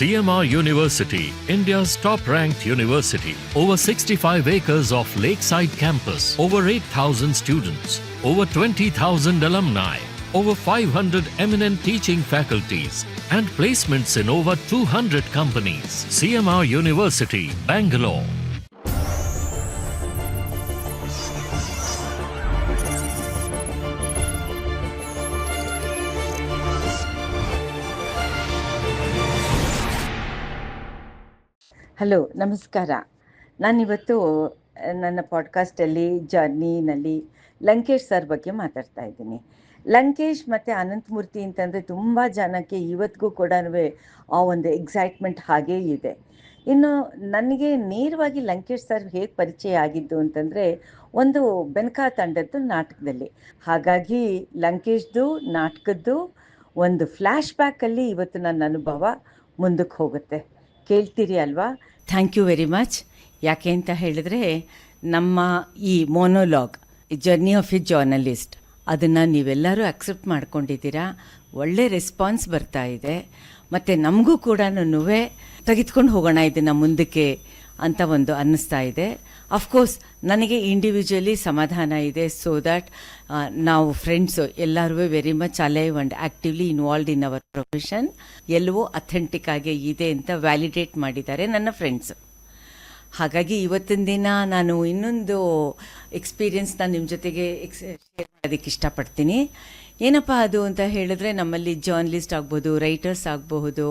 CMR University, India's top ranked university. Over 65 acres of lakeside campus, over 8,000 students, over 20,000 alumni, over 500 eminent teaching faculties, and placements in over 200 companies. CMR University, Bangalore. Hello, ನಮಸ್ಕಾರ. ನಾನಿವತ್ತು ನನ್ನ ಪಾಡ್ಕಾಸ್ಟಲ್ಲಿ ಜರ್ನಿನಲ್ಲಿ Lankesh sir ಬಗ್ಗೆ ಮಾತಾಡ್ತಾ ಇದ್ದೀನಿ. ಲಂಕೇಶ್ ಮತ್ತು ಅನಂತಮೂರ್ತಿ ಅಂತಂದರೆ ತುಂಬ ಜನಕ್ಕೆ ಇವತ್ತಿಗೂ ಕೂಡ ಆ ಒಂದು ಎಕ್ಸೈಟ್ಮೆಂಟ್ ಹಾಗೇ ಇದೆ. ಇನ್ನು ನನಗೆ ನೇರವಾಗಿ ಲಂಕೇಶ್ ಸರ್ ಹೇಗೆ ಪರಿಚಯ ಆಗಿದ್ದು ಅಂತಂದರೆ ಒಂದು ಬೆನಕಾ ತಂಡದ್ದು ನಾಟಕದಲ್ಲಿ. ಹಾಗಾಗಿ ಲಂಕೇಶ್ದು ನಾಟಕದ್ದು ಒಂದು ಫ್ಲ್ಯಾಶ್ ಬ್ಯಾಕಲ್ಲಿ ಇವತ್ತು ನನ್ನ ಅನುಭವ ಮುಂದಕ್ಕೆ ಹೋಗುತ್ತೆ. ಕೇಳ್ತೀರಿ ಅಲ್ವಾ? ಥ್ಯಾಂಕ್ ಯು ವೆರಿ ಮಚ್ ಯಾಕೆ ಅಂತ ಹೇಳಿದ್ರೆ ನಮ್ಮ ಈ monologue journey of a journalist ಅದನ್ನು ನೀವೆಲ್ಲರೂ ಅಕ್ಸೆಪ್ಟ್ ಮಾಡ್ಕೊಂಡಿದ್ದೀರಾ? ಒಳ್ಳೆ ರೆಸ್ಪಾನ್ಸ್ ಬರ್ತಾ ಇದೆ. ಮತ್ತು ನಮಗೂ ಕೂಡ ತೆಗೆದುಕೊಂಡು ಹೋಗೋಣ ಇದನ್ನು ಮುಂದಕ್ಕೆ ಅಂತ ಒಂದು ಅನ್ನಿಸ್ತಾ ಇದೆ. ಅಫ್ಕೋರ್ಸ್ ನನಗೆ ಇಂಡಿವಿಜುವಲಿ ಸಮಾಧಾನ ಇದೆ ಸೊ ದ್ಯಾಟ್ ನಾವು ಫ್ರೆಂಡ್ಸು ಎಲ್ಲರೂ very much alive and actively involved in our profession ಎಲ್ಲವೂ ಅಥೆಂಟಿಕ್ ಆಗಿ ಇದೆ ಅಂತ ವ್ಯಾಲಿಡೇಟ್ ಮಾಡಿದ್ದಾರೆ ನನ್ನ ಫ್ರೆಂಡ್ಸು ಹಾಗಾಗಿ ಇವತ್ತಿನ ದಿನ ನಾನು ಇನ್ನೊಂದು ಎಕ್ಸ್ಪೀರಿಯನ್ಸ್ ನಾನು ನಿಮ್ಮ ಜೊತೆಗೆ ಎಕ್ಸ್ ಶೇರ್ ಮಾಡೋದಕ್ಕೆ ಇಷ್ಟಪಡ್ತೀನಿ. ಏನಪ್ಪ ಅದು ಅಂತ ಹೇಳಿದ್ರೆ ನಮ್ಮಲ್ಲಿ ಜರ್ನಲಿಸ್ಟ್ ಆಗ್ಬೋದು ರೈಟರ್ಸ್ ಆಗಬಹುದು,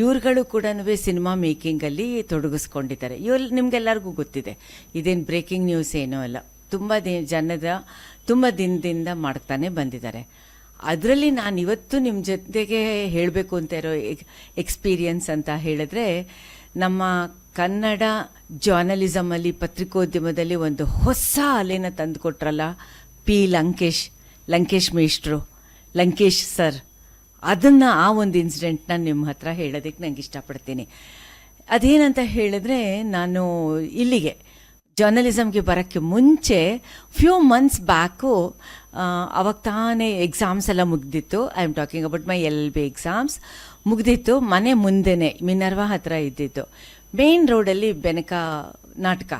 ಇವ್ರುಗಳು ಕೂಡ ಸಿನಿಮಾ ಮೇಕಿಂಗಲ್ಲಿ ತೊಡಗಿಸ್ಕೊಂಡಿದ್ದಾರೆ. ಇವ್ರು ನಿಮಗೆಲ್ಲರಿಗೂ ಗೊತ್ತಿದೆ, ಇದೇನು ಬ್ರೇಕಿಂಗ್ ನ್ಯೂಸ್ ಏನೂ ಅಲ್ಲ. ತುಂಬ ದಿ, ಜನದ, ತುಂಬ ದಿನದಿಂದ ಮಾಡ್ತಾನೆ ಬಂದಿದ್ದಾರೆ. ಅದರಲ್ಲಿ ನಾನು ಇವತ್ತು ನಿಮ್ಮ ಜೊತೆಗೆ ಹೇಳಬೇಕು ಅಂತ ಇರೋ ಎಕ್ಸ್ಪೀರಿಯನ್ಸ್ ಅಂತ ಹೇಳಿದ್ರೆ, ನಮ್ಮ ಕನ್ನಡ ಜರ್ನಲಿಸಮಲ್ಲಿ ಪತ್ರಿಕೋದ್ಯಮದಲ್ಲಿ ಒಂದು ಹೊಸ ಅಲೆನ ತಂದುಕೊಟ್ರಲ್ಲ ಪಿ ಲಂಕೇಶ್. ಲಂಕೇಶ್ ಮೇಷ್ಟ್ರು, ಲಂಕೇಶ್ ಸರ್, ಅದನ್ನು ಆ ಒಂದು ಇನ್ಸಿಡೆಂಟ್ನ ನಿಮ್ಮ ಹತ್ರ ಹೇಳೋದಕ್ಕೆ ನಂಗೆ ಇಷ್ಟಪಡ್ತೀನಿ. ಅದೇನಂತ ಹೇಳಿದ್ರೆ, ನಾನು ಇಲ್ಲಿಗೆ ಜರ್ನಲಿಸಮ್ಗೆ ಬರೋಕ್ಕೆ ಮುಂಚೆ ಫ್ಯೂ ಮಂತ್ಸ್ ಬ್ಯಾಕು ಅವಾಗ ತಾನೇ ಎಕ್ಸಾಮ್ಸ್ ಎಲ್ಲ ಮುಗ್ದಿತ್ತು. I am talking about my L B exams ಮುಗ್ದಿತ್ತು, ಮನೆ ಮುಂದೆನೆ ಮಿನರ್ವಾ ಹತ್ರ ಇದ್ದಿತ್ತು ಮೇನ್ ರೋಡಲ್ಲಿ ಬೆನಕ ನಾಟಕ.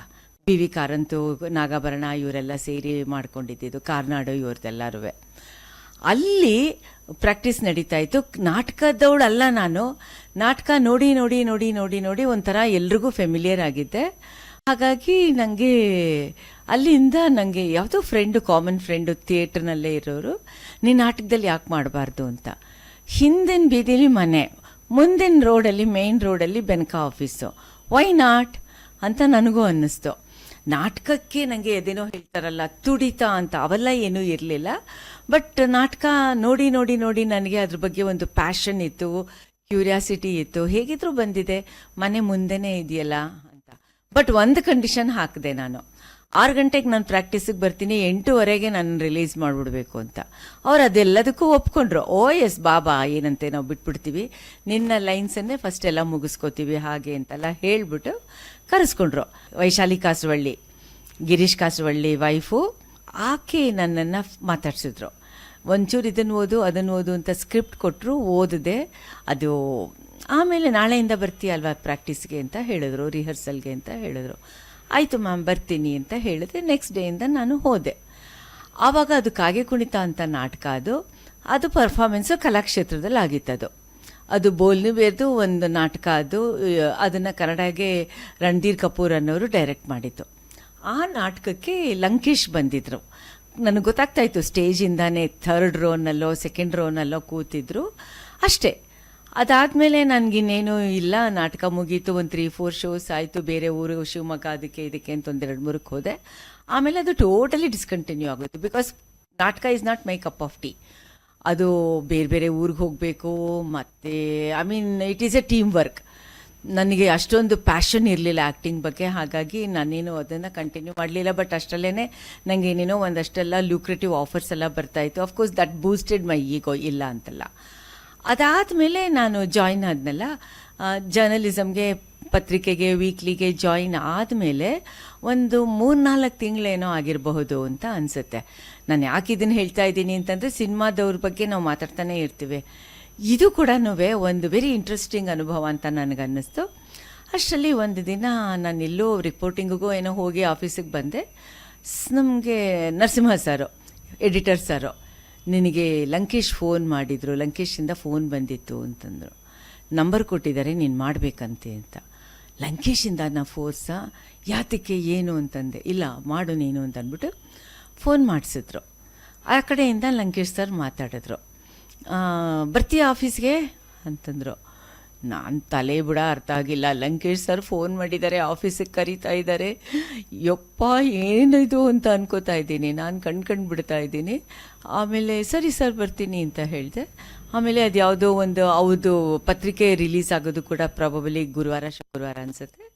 ಬಿ ವಿ ಕಾರಂತು, ನಾಗಾಭರಣ ಇವರೆಲ್ಲ ಸೇರಿ ಮಾಡ್ಕೊಂಡಿದ್ದಿದ್ದು, ಕಾರ್ನಾಡು ಇವ್ರದ್ದೆಲ್ಲರೂ ಅಲ್ಲಿ ಪ್ರಾಕ್ಟೀಸ್ ನಡೀತಾ ಇತ್ತು. ನಾಟಕದವಳಲ್ಲ ನಾನು. ನಾಟಕ ನೋಡಿ ನೋಡಿ ನೋಡಿ ನೋಡಿ ನೋಡಿ ಒಂಥರ ಎಲ್ರಿಗೂ ಫೆಮಿಲಿಯರ್ ಆಗಿದ್ದೆ. ಹಾಗಾಗಿ ನನಗೆ ಅಲ್ಲಿಂದ ನನಗೆ ಯಾವುದೋ ಫ್ರೆಂಡು ಕಾಮನ್ ಫ್ರೆಂಡು ಥಿಯೇಟ್ರ್ನಲ್ಲೇ ಇರೋರು ನೀ ನಾಟಕದಲ್ಲಿ ಯಾಕೆ ಮಾಡಬಾರ್ದು ಅಂತ. ಹಿಂದಿನ ಬೀದಿಲಿ ಮನೆ, ಮುಂದಿನ ರೋಡಲ್ಲಿ ಮೇನ್ ರೋಡಲ್ಲಿ ಬೆನಕ ಆಫೀಸು ವೈ ನಾಟ್ ಅಂತ ನನಗೂ ಅನ್ನಿಸ್ತು. ನಾಟಕಕ್ಕೆ ನನಗೆ ಅದೇನೋ ಹೇಳ್ತಾರಲ್ಲ, ತುಡಿತ ಅಂತ, ಅವೆಲ್ಲ ಏನೂ ಇರಲಿಲ್ಲ. ಬಟ್ ನಾಟಕ ನೋಡಿ ನೋಡಿ ನೋಡಿ ನನಗೆ ಅದ್ರ ಬಗ್ಗೆ ಒಂದು ಪ್ಯಾಷನ್ ಇತ್ತು ಕ್ಯೂರಿಯಾಸಿಟಿ ಇತ್ತು, ಹೇಗಿದ್ರು ಬಂದಿದೆ, ಮನೆ ಮುಂದೆನೇ ಇದೆಯಲ್ಲ ಅಂತ. ಬಟ್ ಒಂದು ಕಂಡೀಷನ್ ಹಾಕಿದೆ ನಾನು. ಆರು ಗಂಟೆಗೆ ನಾನು ಪ್ರಾಕ್ಟೀಸಿಗೆ ಬರ್ತೀನಿ, ಎಂಟೂವರೆಗೆ ನಾನು ರಿಲೀಸ್ ಮಾಡಿಬಿಡ್ಬೇಕು ಅಂತ. ಅವ್ರು ಅದೆಲ್ಲದಕ್ಕೂ ಒಪ್ಕೊಂಡ್ರು. ಓ, ಎಸ್, ಬಾಬಾ, ಏನಂತೆ ನಾವು ಬಿಟ್ಬಿಡ್ತೀವಿ. ನಿನ್ನ ಲೈನ್ಸನ್ನೇ ಫಸ್ಟ್ ಎಲ್ಲ ಮುಗಿಸ್ಕೋತೀವಿ, ಹಾಗೆ ಅಂತೆಲ್ಲ ಹೇಳಿಬಿಟ್ಟು ಕರೆಸ್ಕೊಂಡ್ರು. ವೈಶಾಲಿ ಕಾಸವಳ್ಳಿ, ಗಿರೀಶ್ ಕಾಸವಳ್ಳಿ ವೈಫು, ಆಕೆ ನನ್ನನ್ನು ಮಾತಾಡ್ಸಿದ್ರು. ಒಂಚೂರು ಇದನ್ನು ಓದು, ಅದನ್ನು ಓದು ಅಂತ ಸ್ಕ್ರಿಪ್ಟ್ ಕೊಟ್ಟರು ಓದಿದೆ. ಅದು ಆಮೇಲೆ ನಾಳೆಯಿಂದ ಬರ್ತೀಯ ಅಲ್ವಾ ಪ್ರಾಕ್ಟೀಸ್ಗೆ ಅಂತ ಹೇಳಿದ್ರು, ರಿಹರ್ಸಲ್ಗೆ ಅಂತ ಹೇಳಿದ್ರು. ಆಯಿತು ಮ್ಯಾಮ್, ಬರ್ತೀನಿ ಅಂತ ಹೇಳಿದೆ. ನೆಕ್ಸ್ಟ್ ಡೇಯಿಂದ ನಾನು ಹೋದೆ. ಆವಾಗ ಅದು ಕಾಗೆ ಕುಣಿತ ಅಂತ ನಾಟಕ ಅದು. ಅದು ಪರ್ಫಾರ್ಮೆನ್ಸು ಕಲಾಕ್ಷೇತ್ರದಲ್ಲಿ ಆಗಿತ್ತದು ಅದು ಬೋಲ್ನಿ ಬೇರ್ದು ಒಂದು ನಾಟಕ ಅದು ಅದನ್ನು ಕನ್ನಡಗೆ ರಣಧೀರ್ ಕಪೂರ್ ಅನ್ನೋರು ಡೈರೆಕ್ಟ್ ಮಾಡಿದ್ದು. ಆ ನಾಟಕಕ್ಕೆ ಲಂಕೇಶ್ ಬಂದಿದ್ದರು ನನಗೆ ಗೊತ್ತಾಗ್ತಾ ಇತ್ತು, ಸ್ಟೇಜಿಂದಾನೇ ಥರ್ಡ್ ರೋನಲ್ಲೋ ಸೆಕೆಂಡ್ ರೋನಲ್ಲೋ ಕೂತಿದ್ರು. ಅಷ್ಟೇ. ಅದಾದಮೇಲೆ ನನಗಿನ್ನೇನು ಇಲ್ಲ, ನಾಟಕ ಮುಗೀತು, ಒಂದು ತ್ರೀ ಫೋರ್ ಶೋಸ್ ಆಯಿತು, ಬೇರೆ ಊರು, ಶಿವಮೊಗ್ಗ, ಅದಕ್ಕೆ ಇದಕ್ಕೆ ಅಂತ ಒಂದು ಎರಡು ಮೂರಕ್ಕೆ ಹೋದೆ. ಆಮೇಲೆ ಅದು ಟೋಟಲಿ ಡಿಸ್ಕಂಟಿನ್ಯೂ ಆಗುತ್ತೆ ಬಿಕಾಸ್ ನಾಟಕ is not my cup of tea ಅದು ಬೇರೆ ಬೇರೆ ಊರಿಗೆ ಹೋಗಬೇಕು, ಮತ್ತು I mean it is a team work ನನಗೆ ಅಷ್ಟೊಂದು ಪ್ಯಾಷನ್ ಇರಲಿಲ್ಲ ಆ್ಯಕ್ಟಿಂಗ್ ಬಗ್ಗೆ, ಹಾಗಾಗಿ ನಾನೇನು ಅದನ್ನು ಕಂಟಿನ್ಯೂ ಮಾಡಲಿಲ್ಲ ಬಟ್ ಅಷ್ಟರಲ್ಲೇ ನನಗೆ ಏನೇನೋ ಒಂದಷ್ಟೆಲ್ಲ ಲ್ಯೂಕ್ರೇಟಿವ್ ಆಫರ್ಸ್ ಎಲ್ಲ ಬರ್ತಾಯಿತ್ತು of course that boosted my ego ಇಲ್ಲ ಅಂತಲ್ಲ. ಅದಾದಮೇಲೆ ನಾನು ಜಾಯ್ನ್ ಆದ್ನಲ್ಲ ಜರ್ನಲಿಸಮ್ಗೆ ಪತ್ರಿಕೆಗೆ ವೀಕ್ಲಿಗೆ ಜಾಯಿನ್ ಆದಮೇಲೆ ಒಂದು ಮೂರ್ನಾಲ್ಕು ತಿಂಗಳೇನೋ ಆಗಿರಬಹುದು ಅಂತ ಅನಿಸುತ್ತೆ. ನಾನು ಯಾಕೆ ಇದನ್ನು ಹೇಳ್ತಾ ಇದ್ದೀನಿ ಅಂತಂದರೆ ಸಿನಿಮಾದವ್ರ ಬಗ್ಗೆ ನಾವು ಮಾತಾಡ್ತಾನೆ ಇರ್ತೀವಿ. ಇದು ಕೂಡ ಒಂದು ವೆರಿ ಇಂಟ್ರೆಸ್ಟಿಂಗ್ ಅನುಭವ ಅಂತ ನನಗನ್ನಿಸ್ತು. ಅಷ್ಟರಲ್ಲಿ ಒಂದು ದಿನ ನಾನು ಎಲ್ಲೋ ರಿಪೋರ್ಟಿಂಗಿಗೂ ಏನೋ ಹೋಗಿ ಆಫೀಸಿಗೆ ಬಂದೆ. ನಮಗೆ ನರಸಿಂಹ ಸಾರು ಎಡಿಟರ್ ಸಾರು, ನಿನಗೆ ಲಂಕೇಶ್ ಫೋನ್ ಮಾಡಿದರು, ಲಂಕೇಶಿಂದ ಫೋನ್ ಬಂದಿತ್ತು ಅಂತಂದರು. ನಂಬರ್ ಕೊಟ್ಟಿದ್ದಾರೆ, ನೀನು ಮಾಡಬೇಕಂತೆ ಅಂತ. ಲಂಕೇಶಿಂದ ನಾ ಫೋರ್ಸ ಯಾತಕ್ಕೆ, ಏನು ಅಂತಂದೆ. ಇಲ್ಲ, ಮಾಡು ನೀನು ಅಂತ ಅಂದ್ಬಿಟ್ಟು ಫೋನ್ ಮಾಡಿಸಿದ್ರು. ಆ ಕಡೆಯಿಂದ ಲಂಕೇಶ್ ಸರ್ ಮಾತಾಡಿದ್ರು. ಬರ್ತೀಯ ಆಫೀಸ್ಗೆ? ಅಂತಂದರು. ನಾನು ತಲೆ ಬಿಡ ಅರ್ಥ ಆಗಿಲ್ಲ. ಲಂಕೇಶ್ ಸರ್ ಫೋನ್ ಮಾಡಿದ್ದಾರೆ, ಆಫೀಸಿಗೆ ಕರೀತಾ ಇದ್ದಾರೆ. ಯಪ್ಪ ಏನಿದು ಅಂತ ಅನ್ಕೋತಾ ಇದ್ದೀನಿ. ನಾನು ಕಣ್ಕಂಡು ಬಿಡ್ತಾ ಇದ್ದೀನಿ. ಆಮೇಲೆ, ಸರಿ ಸರ್, ಬರ್ತೀನಿ ಅಂತ ಹೇಳಿದೆ. ಆಮೇಲೆ ಅದು ಯಾವುದೋ ಒಂದು ಅವ್ರದ್ದು ಪತ್ರಿಕೆ ರಿಲೀಸ್ ಆಗೋದು ಕೂಡ ಪ್ರಾಬಬಲಿ ಗುರುವಾರ, ಶುಕ್ರವಾರ ಅನಿಸುತ್ತೆ.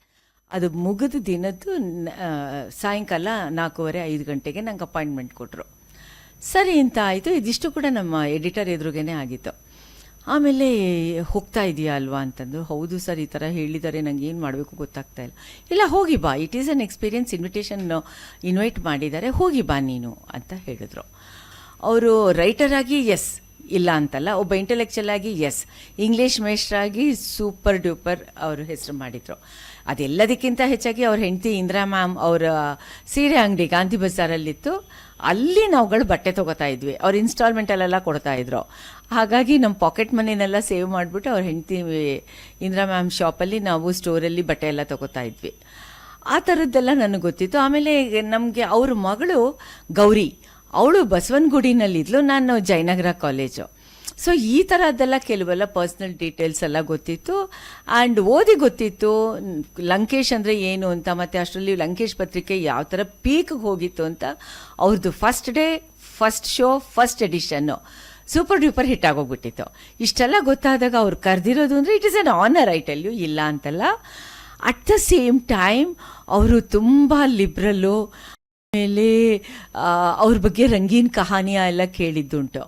ಅದು ಮುಗಿದ ದಿನದ್ದು ಸಾಯಂಕಾಲ ನಾಲ್ಕೂವರೆ, ಐದು ಗಂಟೆಗೆ ನಂಗೆ ಅಪಾಯಿಂಟ್ಮೆಂಟ್ ಕೊಟ್ಟರು ಸರಿ ಅಂತ ಆಯಿತು, ಇದಿಷ್ಟು ಕೂಡ ನಮ್ಮ ಎಡಿಟರ್ ಎದುರುಗೇನೆ ಆಗಿತ್ತು. ಆಮೇಲೆ, ಹೋಗ್ತಾ ಇದೆಯಾ ಅಲ್ವಾ ಅಂತಂದು, ಹೌದು ಸರ್, ಈ ಥರ ಹೇಳಿದ್ದಾರೆ, ನಂಗೆ ಏನು ಮಾಡಬೇಕು ಗೊತ್ತಾಗ್ತಾ ಇಲ್ಲ. ಇಲ್ಲ, ಹೋಗಿ ಬಾ, it is an experience, invitation invite ಮಾಡಿದ್ದಾರೆ, ಹೋಗಿ ಬಾ ನೀನು ಅಂತ ಹೇಳಿದ್ರು. ಅವರು ರೈಟರ್ ಆಗಿ, ಎಸ್, ಇಲ್ಲ ಅಂತಲ್ಲ, ಒಬ್ಬ ಇಂಟೆಲೆಕ್ಚುಯಲ್ ಆಗಿ, ಎಸ್ ಇಂಗ್ಲೀಷ್ ಮೇಸ್ಟ್ರಾಗಿ ಸೂಪರ್ ಡ್ಯೂಪರ್ ಅವರು ಹೆಸರು ಮಾಡಿದರು. ಅದೆಲ್ಲದಕ್ಕಿಂತ ಹೆಚ್ಚಾಗಿ ಅವ್ರ ಹೆಂಡತಿ ಇಂದಿರಾ ಮ್ಯಾಮ್ ಅವರ ಸೀರೆ ಅಂಗಡಿ ಗಾಂಧಿ ಬಜಾರಲ್ಲಿತ್ತು. ಅಲ್ಲಿ ನಾವುಗಳು ಬಟ್ಟೆ ತೊಗೋತಾ ಇದ್ವಿ. ಅವ್ರು ಇನ್ಸ್ಟಾಲ್ಮೆಂಟಲ್ಲೆಲ್ಲ ಕೊಡ್ತಾ ಇದ್ರು. ಹಾಗಾಗಿ ನಮ್ಮ ಪಾಕೆಟ್ ಮನಿನೆಲ್ಲ ಸೇವ್ ಮಾಡಿಬಿಟ್ಟು ಅವ್ರ ಹೆಂಡತಿ, ಇಂದಿರಾ ಮ್ಯಾಮ್ ಶಾಪಲ್ಲಿ ನಾವು ಸ್ಟೋರಲ್ಲಿ ಬಟ್ಟೆ ಎಲ್ಲ ತೊಗೋತಾ ಇದ್ವಿ. ಆ ಥರದ್ದೆಲ್ಲ ನನಗೆ ಗೊತ್ತಿತ್ತು. ಆಮೇಲೆ ನಮಗೆ ಅವ್ರ ಮಗಳು ಗೌರಿ. ಅವಳು ಬಸವನಗುಡಿನಲ್ಲಿದ್ಲು. ನಾನು ಜಯನಗರ ಕಾಲೇಜು ಸೊ ಈ ಥರದ್ದೆಲ್ಲ ಕೆಲವೆಲ್ಲ ಪರ್ಸ್ನಲ್ ಡೀಟೇಲ್ಸ್ ಎಲ್ಲ ಗೊತ್ತಿತ್ತು. ಆ್ಯಂಡ್ ಓದಿ ಗೊತ್ತಿತ್ತು. ಲಂಕೇಶ್ ಅಂದರೆ ಏನು ಅಂತ, ಮತ್ತು ಅಷ್ಟರಲ್ಲಿ ಲಂಕೇಶ್ ಪತ್ರಿಕೆ ಯಾವ ಥರ ಪೀಕ್ಗೆ ಹೋಗಿತ್ತು ಅಂತ ಅವ್ರದ್ದು first day first show first edition super duper hit ಆಗೋಗ್ಬಿಟ್ಟಿತ್ತು. ಇಷ್ಟೆಲ್ಲ ಗೊತ್ತಾದಾಗ ಅವ್ರು ಕರೆದಿರೋದು ಅಂದರೆ it is an honour I tell you ಇಲ್ಲ ಅಂತಲ್ಲ. ಅಟ್ ದ ಸೇಮ್ ಟೈಮ್ ಅವರು ತುಂಬ ಲಿಬ್ರಲ್ಲು ಆಮೇಲೆ ಅವ್ರ ಬಗ್ಗೆ ರಂಗೀನ್ ಕಹಾನಿಯ ಎಲ್ಲ ಕೇಳಿದ್ದುಂಟು.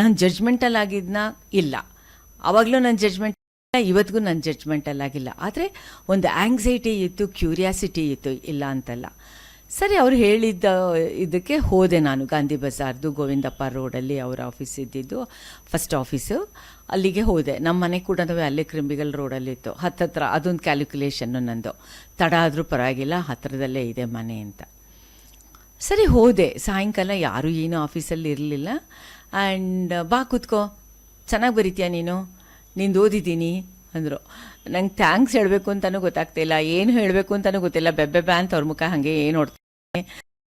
ನಾನು ಜಡ್ಜ್ಮೆಂಟಲ್ ಆಗಿದ್ನ ಇಲ್ಲ. ಆವಾಗಲೂ ನನ್ನ ಜಡ್ಜ್ಮೆಂಟ್ ಇವತ್ತಿಗೂ ನನ್ನ ಜಡ್ಜ್ಮೆಂಟಲ್ ಆಗಿಲ್ಲ. ಆದರೆ ಒಂದು ಆಂಗ್ಸೈಟಿ ಇತ್ತು ಕ್ಯೂರಿಯಾಸಿಟಿ ಇತ್ತು, ಇಲ್ಲ ಅಂತಲ್ಲ. ಸರಿ, ಅವ್ರು ಹೇಳಿದ್ದ ಇದಕ್ಕೆ ಹೋದೆ ನಾನು ಗಾಂಧಿ ಬಜಾರ್ದು, ಗೋವಿಂದಪ್ಪ ರೋಡಲ್ಲಿ ಅವರ ಆಫೀಸ್ ಇದ್ದಿದ್ದು. ಫಸ್ಟ್ ಆಫೀಸು ಅಲ್ಲಿಗೆ ಹೋದೆ. ನಮ್ಮ ಮನೆ ಕೂಡ ಅಲ್ಲೇ ಕ್ರಿಂಬಿಗಲ್ ರೋಡಲ್ಲಿತ್ತು ಹತ್ತತ್ರ ಅದೊಂದು ಕ್ಯಾಲ್ಕುಲೇಷನ್ನು ನಂದು. ತಡ ಆದರೂ ಪರವಾಗಿಲ್ಲ ಹತ್ತಿರದಲ್ಲೇ ಇದೆ ಮನೆ ಅಂತ. ಸರಿ, ಹೋದೆ. ಸಾಯಂಕಾಲ ಯಾರೂ ಏನು ಆಫೀಸಲ್ಲಿ ಇರಲಿಲ್ಲ. ಆ್ಯಂಡ್ ಬಾ ಕೂತ್ಕೋ. ಚೆನ್ನಾಗಿ ಬರೀತೀಯ ನೀನು? ನಿಂದು ಓದಿದ್ದೀನಿ, ಅಂದರು. ನಂಗೆ ಥ್ಯಾಂಕ್ಸ್ ಹೇಳಬೇಕು ಅಂತಲೂ ಗೊತ್ತಾಗ್ತಿಲ್ಲ ಏನು ಹೇಳಬೇಕು ಅಂತಲೂ ಗೊತ್ತಿಲ್ಲ. ಬೆಬ್ಬೆ ಬ್ಯಾ ಅಂತ ಅವ್ರ ಮುಖ ಹಾಗೆ ಏನು ನೋಡ್ತೀನಿ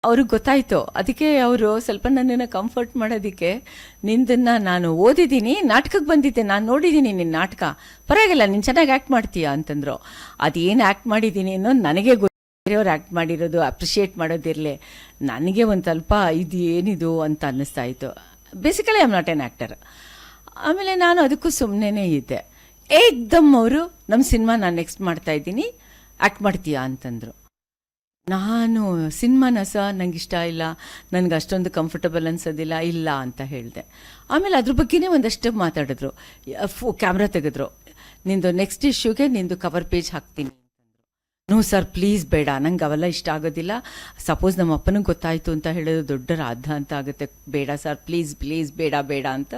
ಅವ್ರಿಗೆ ಗೊತ್ತಾಯಿತು. ಅದಕ್ಕೆ ಅವರು ಸ್ವಲ್ಪ ನನ್ನನ್ನು ಕಂಫರ್ಟ್ ಮಾಡೋದಕ್ಕೆ ನಿಂದನ್ನು ನಾನು ಓದಿದ್ದೀನಿ ನಾಟಕಕ್ಕೆ ಬಂದಿದ್ದೆ. ನಾನು ನೋಡಿದ್ದೀನಿ ನಿನ್ನ ನಾಟಕ. ಪರವಾಗಿಲ್ಲ, ನೀನು ಚೆನ್ನಾಗಿ ಆ್ಯಕ್ಟ್ ಮಾಡ್ತೀಯಾ ಅಂತಂದರು. ಅದೇನು ಆ್ಯಕ್ಟ್ ಮಾಡಿದ್ದೀನಿ ಅನ್ನೋದು ನನಗೆ ಗೊತ್ತು. ಬೇರೆಯವ್ರು ಆ್ಯಕ್ಟ್ ಮಾಡಿರೋದು ಅಪ್ರಿಷಿಯೇಟ್ ಮಾಡೋದಿರಲಿ ನನಗೆ ಒಂದು ಸ್ವಲ್ಪ ಇದು ಏನಿದು ಅಂತ ಅನ್ನಿಸ್ತಾ ಇತ್ತು. Basically I am not an actor ಆಮೇಲೆ ನಾನು ಅದಕ್ಕೂ ಸುಮ್ಮನೆ ಇದ್ದೆ. ಏಕ್ದಮ್ ಅವರು ನಮ್ಮ ಸಿನಿಮಾ ನಾನು ನೆಕ್ಸ್ಟ್ ಮಾಡ್ತಾ ಇದ್ದೀನಿ ಆ್ಯಕ್ಟ್ ಮಾಡ್ತೀಯಾ ಅಂತಂದರು. ನಾನು, ಸಿನಿಮಾನ ಸಹ ನಂಗೆ ಇಷ್ಟ ಇಲ್ಲ, ನನಗೆ ಅಷ್ಟೊಂದು ಕಂಫರ್ಟಬಲ್ ಅನ್ಸೋದಿಲ್ಲ, ಇಲ್ಲ ಅಂತ ಹೇಳಿದೆ. ಆಮೇಲೆ ಅದ್ರ ಬಗ್ಗೆನೇ ಒಂದಷ್ಟು ಮಾತಾಡಿದ್ರು. ಫೋ ಕ್ಯಾಮ್ರಾ ತೆಗೆದ್ರು. ನಿಂದು ನೆಕ್ಸ್ಟ್ ಇಶ್ಯೂಗೆ ನಿಂದು ಕವರ್ ಪೇಜ್ ಹಾಕ್ತೀನಿ. ನೋ ಸರ್ ಪ್ಲೀಸ್ ಬೇಡ. ನಂಗೆ ಅವೆಲ್ಲ ಇಷ್ಟ ಆಗೋದಿಲ್ಲ. ಸಪೋಸ್ ನಮ್ಮ ಅಪ್ಪನಿಗೆ ಗೊತ್ತಾಯಿತು ಅಂತ ಹೇಳೋದು ದೊಡ್ಡ ರಾಧ ಅಂತ ಆಗುತ್ತೆ. ಬೇಡ ಸರ್ ಪ್ಲೀಸ್ ಪ್ಲೀಸ್ ಬೇಡ ಬೇಡ ಅಂತ.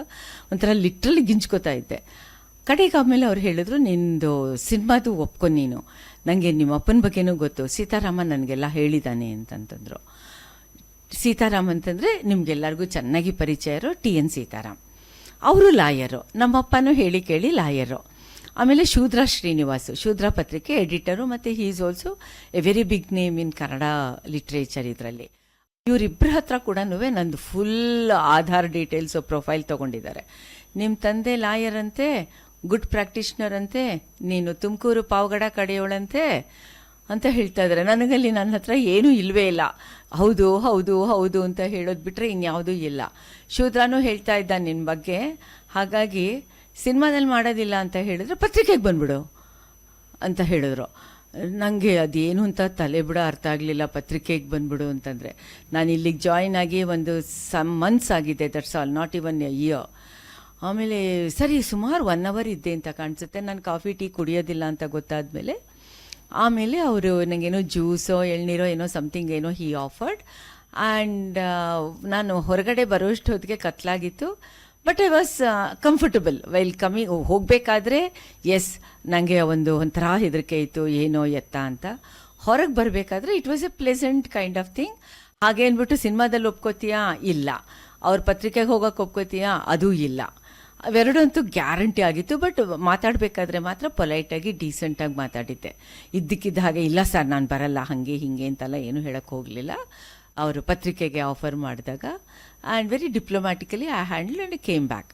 ಒಂಥರ ಲಿಟ್ರಲಿ ಗಿಂಚ್ಕೋತಾ ಇದ್ದೆ. ಕಡೆಗೆ ಆಮೇಲೆ ಅವ್ರು ಹೇಳಿದ್ರು, ನಿಂದು ಸಿನಿಮಾದು ಒಪ್ಕೊ ನೀನು. ನನಗೆ ನಿಮ್ಮ ಅಪ್ಪನ ಬಗ್ಗೆನೂ ಗೊತ್ತು. ಸೀತಾರಾಮ ನನಗೆಲ್ಲ ಹೇಳಿದ್ದಾನೆ ಅಂತಂತಂದರು. ಸೀತಾರಾಮ್ ಅಂತಂದರೆ ನಿಮ್ಗೆಲ್ಲರಿಗೂ ಚೆನ್ನಾಗಿ ಪರಿಚಯರು ಟಿ ಎನ್ ಸೀತಾರಾಮ್. ಅವರು ಲಾಯರು. ನಮ್ಮಪ್ಪನೂ ಹೇಳಿ ಕೇಳಿ ಲಾಯರು. ಆಮೇಲೆ ಶೂದ್ರ ಶ್ರೀನಿವಾಸು, ಶೂದ್ರ ಪತ್ರಿಕೆ ಎಡಿಟರು ಮತ್ತು he is also a very big name in Kannada literature ಇದರಲ್ಲಿ. ಇವರಿಬ್ಬರ ಹತ್ರ ಕೂಡ ನಂದು ಫುಲ್ ಆಧಾರ್ ಡೀಟೇಲ್ಸು ಪ್ರೊಫೈಲ್ ತೊಗೊಂಡಿದ್ದಾರೆ. ನಿಮ್ಮ ತಂದೆ ಲಾಯರ್ ಅಂತೆ ಗುಡ್ ಪ್ರಾಕ್ಟೀಷ್ನರ್ ಅಂತೆ, ನೀನು ತುಮಕೂರು ಪಾವಗಡ ಕಡೆಯೋಳಂತೆ ಅಂತ ಹೇಳ್ತಾ ಇದ್ದಾರೆ ನನಗಲ್ಲಿ ನನ್ನ ಹತ್ರ ಏನೂ ಇಲ್ಲವೇ ಇಲ್ಲ. ಹೌದು ಹೌದು ಹೌದು ಅಂತ ಹೇಳೋದು ಬಿಟ್ಟರೆ ಇನ್ಯಾವುದೂ ಇಲ್ಲ. ಶೂದ್ರಾನು ಹೇಳ್ತಾ ಇದ್ದ ನಿನ್ನ ಬಗ್ಗೆ. ಹಾಗಾಗಿ ಸಿನಿಮಾದಲ್ಲಿ ಮಾಡೋದಿಲ್ಲ ಅಂತ ಹೇಳಿದ್ರೆ ಪತ್ರಿಕೆಗೆ ಬಂದ್ಬಿಡು ಅಂತ ಹೇಳಿದ್ರು. ನನಗೆ ಅದೇನು ಅಂತ ತಲೆ ಬಿಡ ಅರ್ಥ ಆಗಲಿಲ್ಲ, ಪತ್ರಿಕೆಗೆ ಬಂದ್ಬಿಡು ಅಂತಂದರೆ. ನಾನು ಇಲ್ಲಿಗೆ ಜಾಯಿನ್ ಆಗಿ ಒಂದು ಸಮ್ ಮಂತ್ಸ್ ಆಗಿದೆ that's all not even a year ಆಮೇಲೆ ಸರಿ, ಸುಮಾರು ಒನ್ ಅವರ್ ಇದ್ದೆ ಅಂತ ಕಾಣಿಸುತ್ತೆ, ನಾನು ಕಾಫಿ ಟೀ ಕುಡಿಯೋದಿಲ್ಲ ಅಂತ ಗೊತ್ತಾದಮೇಲೆ, ಆಮೇಲೆ ಅವರು ನನಗೇನೋ ಜ್ಯೂಸೋ ಎಳ್ನೀರೋ ಏನೋ ಸಮಥಿಂಗ್ ಏನೋ ಹೀ ಆಫರ್ಡ್ ಆ್ಯಂಡ್ ನಾನು ಹೊರಗಡೆ ಬರೋಷ್ಟು ಹೊತ್ತಿಗೆ ಕತ್ಲಾಗಿತ್ತು. But I was comfortable while coming ಹೋಗಬೇಕಾದ್ರೆ ಎಸ್ ನನಗೆ ಒಂದು ಒಂಥರ ಹೆದರಿಕೆ ಇತ್ತು, ಏನೋ ಎತ್ತ ಅಂತ. ಹೊರಗೆ ಬರಬೇಕಾದ್ರೆ it was a pleasant kind of thing ಹಾಗೆ ಅಂದ್ಬಿಟ್ಟು ಸಿನಿಮಾದಲ್ಲಿ ಒಪ್ಕೋತೀಯಾ? ಇಲ್ಲ. ಅವ್ರ ಪತ್ರಿಕೆಗೆ ಹೋಗೋಕೆ ಒಪ್ಕೋತೀಯಾ? ಅದೂ ಇಲ್ಲ. ಅವೆರಡಂತೂ ಗ್ಯಾರಂಟಿ ಆಗಿತ್ತು, ಬಟ್ ಮಾತಾಡಬೇಕಾದ್ರೆ ಮಾತ್ರ ಪೊಲೈಟಾಗಿ ಡೀಸೆಂಟಾಗಿ ಮಾತಾಡಿದ್ದೆ. ಇದ್ದಕ್ಕಿದ್ದ ಹಾಗೆ, ಇಲ್ಲ ಸರ್, ನಾನು ಬರಲ್ಲ, ಹಾಗೆ, ಹೀಗೆ ಅಂತೆಲ್ಲ ಏನೂ ಹೇಳೋಕ್ಕೆ ಹೋಗಲಿಲ್ಲ. ಅವರು ಪತ್ರಿಕೆಗೆ ಆಫರ್ ಮಾಡಿದಾಗ and very diplomatically I handle and came back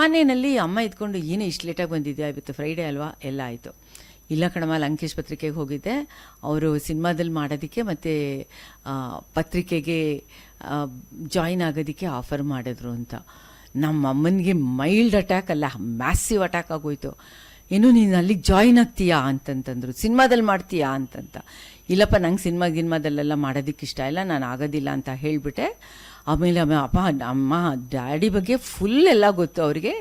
ಮನೆಯಲ್ಲಿ ಅಮ್ಮ ಇದ್ಕೊಂಡು, ಏನೇ ಇಷ್ಟು ಲೇಟಾಗಿ ಬಂದಿದ್ದೆ ಇವತ್ತು ಫ್ರೈಡೇ ಅಲ್ವಾ? ಎಲ್ಲ ಆಯಿತು. ಇಲ್ಲ ಕಣಮ್ಮ, ಲಂಕೇಶ್ ಪತ್ರಿಕೆಗೆ ಹೋಗಿದ್ದೆ. ಅವರು ಸಿನಿಮಾದಲ್ಲಿ ಮಾಡೋದಕ್ಕೆ ಮತ್ತು ಪತ್ರಿಕೆಗೆ ಜಾಯಿನ್ ಆಗೋದಕ್ಕೆ ಆಫರ್ ಮಾಡಿದ್ರು ಅಂತ. ನಮ್ಮ ಅಮ್ಮನಿಗೆ ಮೈಲ್ಡ್ ಅಟ್ಯಾಕ್ ಅಲ್ಲ ಮ್ಯಾಸಿವ್ ಅಟ್ಯಾಕ್ ಆಗೋಯ್ತು. ಏನು, ನೀನು ಅಲ್ಲಿಗೆ ಜಾಯಿನ್ ಆಗ್ತೀಯಾ? ಅಂತಂತಂದರು. ಸಿನಿಮಾದಲ್ಲಿ ಮಾಡ್ತೀಯಾ? ಅಂತಂತ. ಇಲ್ಲಪ್ಪ, ನಂಗೆ ಸಿನಿಮಾ ಗಿನ್ಮಾದಲ್ಲೆಲ್ಲ ಮಾಡೋದಕ್ಕೆ ಇಷ್ಟ ಇಲ್ಲ, ನಾನು ಆಗೋದಿಲ್ಲ ಅಂತ ಹೇಳಿಬಿಟ್ಟೆ. ಆಮೇಲೆ ಅಪ್ಪ, ಅಮ್ಮ, ಡ್ಯಾಡಿ ಬಗ್ಗೆ ಫುಲ್ ಎಲ್ಲ ಗೊತ್ತು ಅವ್ರಿಗೆ.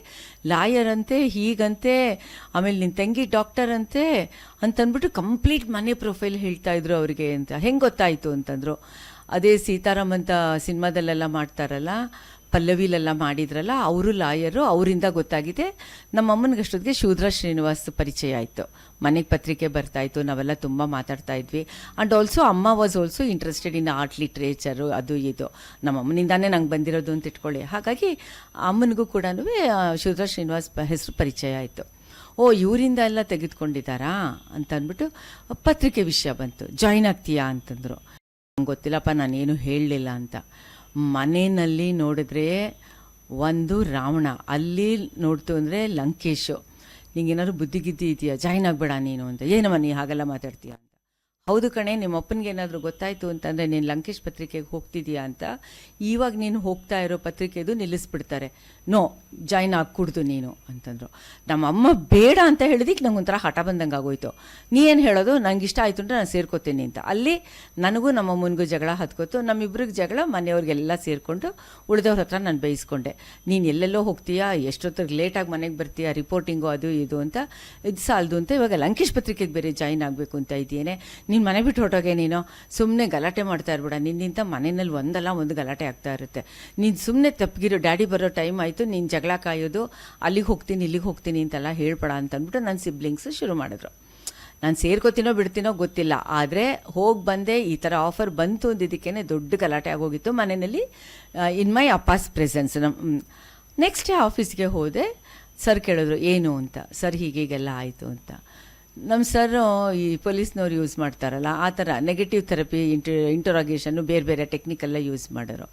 ಲಾಯರ್ ಅಂತೆ, ಹೀಗಂತೆ, ಆಮೇಲೆ ನಿನ್ನ ತಂಗಿ ಡಾಕ್ಟರ್ ಅಂತೆ ಅಂತಂದ್ಬಿಟ್ಟು ಕಂಪ್ಲೀಟ್ ಮನೆ ಪ್ರೊಫೈಲ್ ಹೇಳ್ತಾ ಇದ್ರು ಅವ್ರಿಗೆ ಅಂತ. ಹೆಂಗೆ ಗೊತ್ತಾಯಿತು ಅಂತಂದರು. ಅದೇ ಸೀತಾರಾಮ್ ಅಂತ ಸಿನಿಮಾದಲ್ಲೆಲ್ಲ ಮಾಡ್ತಾರಲ್ಲ ಪಲ್ಲವಿಲೆಲ್ಲ ಮಾಡಿದ್ರಲ್ಲ, ಅವರು ಲಾಯರು, ಅವರಿಂದ ಗೊತ್ತಾಗಿದೆ. ನಮ್ಮ ಅಮ್ಮನಿಗೆ ಅಷ್ಟೊತ್ತಿಗೆ ಶೂದ್ರ ಶ್ರೀನಿವಾಸ್ ಪರಿಚಯ ಆಯಿತು. ಮನೆಗೆ ಪತ್ರಿಕೆ ಬರ್ತಾಯಿತ್ತು, ನಾವೆಲ್ಲ ತುಂಬ ಮಾತಾಡ್ತಾ ಇದ್ವಿ. ಆ್ಯಂಡ್ ಆಲ್ಸೋ ಅಮ್ಮ was also interested in art literature ಅದು ಇದು. ನಮ್ಮ ಅಮ್ಮನಿಂದಾನೇ ನಂಗೆ ಬಂದಿರೋದು ಅಂತ ಇಟ್ಕೊಳ್ಳಿ. ಹಾಗಾಗಿ ಅಮ್ಮನಿಗೂ ಕೂಡ ಶೂದ್ರ ಶ್ರೀನಿವಾಸ್ ಹೆಸರು ಪರಿಚಯ ಆಯಿತು. ಓ, ಇವರಿಂದ ಎಲ್ಲ ತೆಗೆದುಕೊಂಡಿದ್ದಾರಾ? ಅಂತ ಅಂದ್ಬಿಟ್ಟು ಪತ್ರಿಕೆ ವಿಷಯ ಬಂತು. ಜಾಯಿನ್ ಆಗ್ತೀಯಾ ಅಂತಂದರು. ನಂಗೆ ಗೊತ್ತಿಲ್ಲಪ್ಪ, ನಾನೇನು ಹೇಳಲಿಲ್ಲ ಅಂತ. ಮನೆಯಲ್ಲಿ ನೋಡಿದ್ರೆ ಒಂದು ರಾವಣ, ಅಲ್ಲಿ ನೋಡ್ತು ಅಂದರೆ ಲಂಕೇಶು. ನಿಂಗೇನಾದ್ರು ಬುದ್ಧಿ ಗಿದ್ದಿ ಇದೆಯಾ? ಜಾಯ್ನ್ ಆಗಬೇಡ ನೀನು ಅಂತ. ಏನಮ್ಮ ನೀ ಹಾಗೆಲ್ಲ ಮಾತಾಡ್ತೀಯ ಹೌದು ಕಣೆ ನಿಮ್ಮ ಅಪ್ಪನಿಗೆ ಏನಾದರೂ ಗೊತ್ತಾಯಿತು ಅಂತಂದರೆ ನೀನು ಲಂಕೇಶ್ ಪತ್ರಿಕೆಗೆ ಹೋಗ್ತಿದ್ದೀಯಾ ಅಂತ, ಇವಾಗ ನೀನು ಹೋಗ್ತಾ ಇರೋ ಪತ್ರಿಕೆದು ನಿಲ್ಲಿಸ್ಬಿಡ್ತಾರೆ. ನೋ, ಜಾಯ್ನ್ ಆಗ್ಕೂಡ್ದು ನೀನು, ಅಂತಂದರು. ನಮ್ಮ ಅಮ್ಮ ಬೇಡ ಅಂತ ಹೇಳಿದಕ್ಕೆ ನಂಗೆ ಒಂಥರ ಹಠ ಬಂದಂಗೆ ಆಗೋಯ್ತು ನೀ ಏನು ಹೇಳೋದು ನಂಗೆ ಇಷ್ಟ ಆಯಿತು ಅಂದರೆ ನಾನು ಸೇರ್ಕೋತೀನಿ ಅಂತ. ಅಲ್ಲಿ ನನಗೂ ನಮ್ಮ ಅಮ್ಮನಿಗೂ ಜಗಳ ಹತ್ಕೋತು. ನಮ್ಮಿಬ್ರಿಗೆ ಜಗಳ, ಮನೆಯವ್ರಿಗೆಲ್ಲ ಸೇರಿಕೊಂಡು ಉಳಿದವ್ರ ಹತ್ರ ನಾನು ಬೇಯಿಸ್ಕೊಂಡೆ ನೀನು ಎಲ್ಲೆಲ್ಲೋ ಹೋಗ್ತೀಯಾ? ಎಷ್ಟೊತ್ತಿಗೆ ಲೇಟಾಗಿ ಮನೆಗೆ ಬರ್ತೀಯಾ? ರಿಪೋರ್ಟಿಂಗು ಅದು ಇದು ಅಂತ, ಇದು ಸಾಲದು ಅಂತ ಇವಾಗ ಲಂಕೇಶ್ ಪತ್ರಿಕೆಗೆ ಬೇರೆ ಜಾಯಿನ್ ಆಗಬೇಕು ಅಂತ ಇದ್ದೇನೆ ನೀನು ಮನೆ ಬಿಟ್ಟು ಹೊರಟೋಗೆ ನೀನು? ಸುಮ್ಮನೆ ಗಲಾಟೆ ಮಾಡ್ತಾ ಇರ್ಬೇಡ. ನಿನ್ನಿಂತ ಮನೆಯಲ್ಲಿ ಒಂದಲ್ಲ, ಒಂದು ಗಲಾಟೆ ಆಗ್ತಾ ಇರುತ್ತೆ. ನೀನು ಸುಮ್ಮನೆ ತಪ್ಪಗಿರೋ, ಡ್ಯಾಡಿ ಬರೋ ಟೈಮ್ ಆಯಿತು, ನೀನು ಜಗಳ ಕಾಯೋದು, ಅಲ್ಲಿಗೆ ಹೋಗ್ತೀನಿ, ಇಲ್ಲಿಗೆ ಹೋಗ್ತೀನಿ ಅಂತೆಲ್ಲ ಹೇಳ್ಬೇಡ ಅಂತ ಅಂದ್ಬಿಟ್ಟು ನನ್ನ ಸಿಬ್ಲಿಂಗ್ಸ್ ಶುರು ಮಾಡಿದ್ರು. ನಾನು ಸೇರ್ಕೋತೀನೋ ಬಿಡ್ತೀನೋ ಗೊತ್ತಿಲ್ಲ. ಆದರೆ ಹೋಗಿ ಬಂದೆ, ಈ ಥರ ಆಫರ್ ಬಂತು ಅಂದಿದ್ದಕ್ಕೇ ದೊಡ್ಡ ಗಲಾಟೆ ಆಗೋಗಿತ್ತು ಮನೆಯಲ್ಲಿ. ಇನ್ ಮೈ ಅಪ್ಪಾಸ್ ಪ್ರೆಸೆನ್ಸ್ ನಮ್ಮ ನೆಕ್ಸ್ಟ್ ಡೇ ಆಫೀಸ್ಗೆ ಹೋದೆ. ಸರ್ ಕೇಳಿದ್ರು, ಏನು? ಅಂತ. ಸರ್ ಹೀಗೀಗೆಲ್ಲ ಆಯಿತು ಅಂತ. ನಮ್ಮ ಸರ್ ಈ ಪೊಲೀಸ್ನವ್ರು ಯೂಸ್ ಮಾಡ್ತಾರಲ್ಲ, ಆ ಥರ ನೆಗೆಟಿವ್ ಥೆರಪಿ ಇಂಟರ್ ಇಂಟರೋಗೇಷನ್ನು ಬೇರೆ ಬೇರೆ ಟೆಕ್ನಿಕೆಲ್ಲ ಯೂಸ್ ಮಾಡೋರು.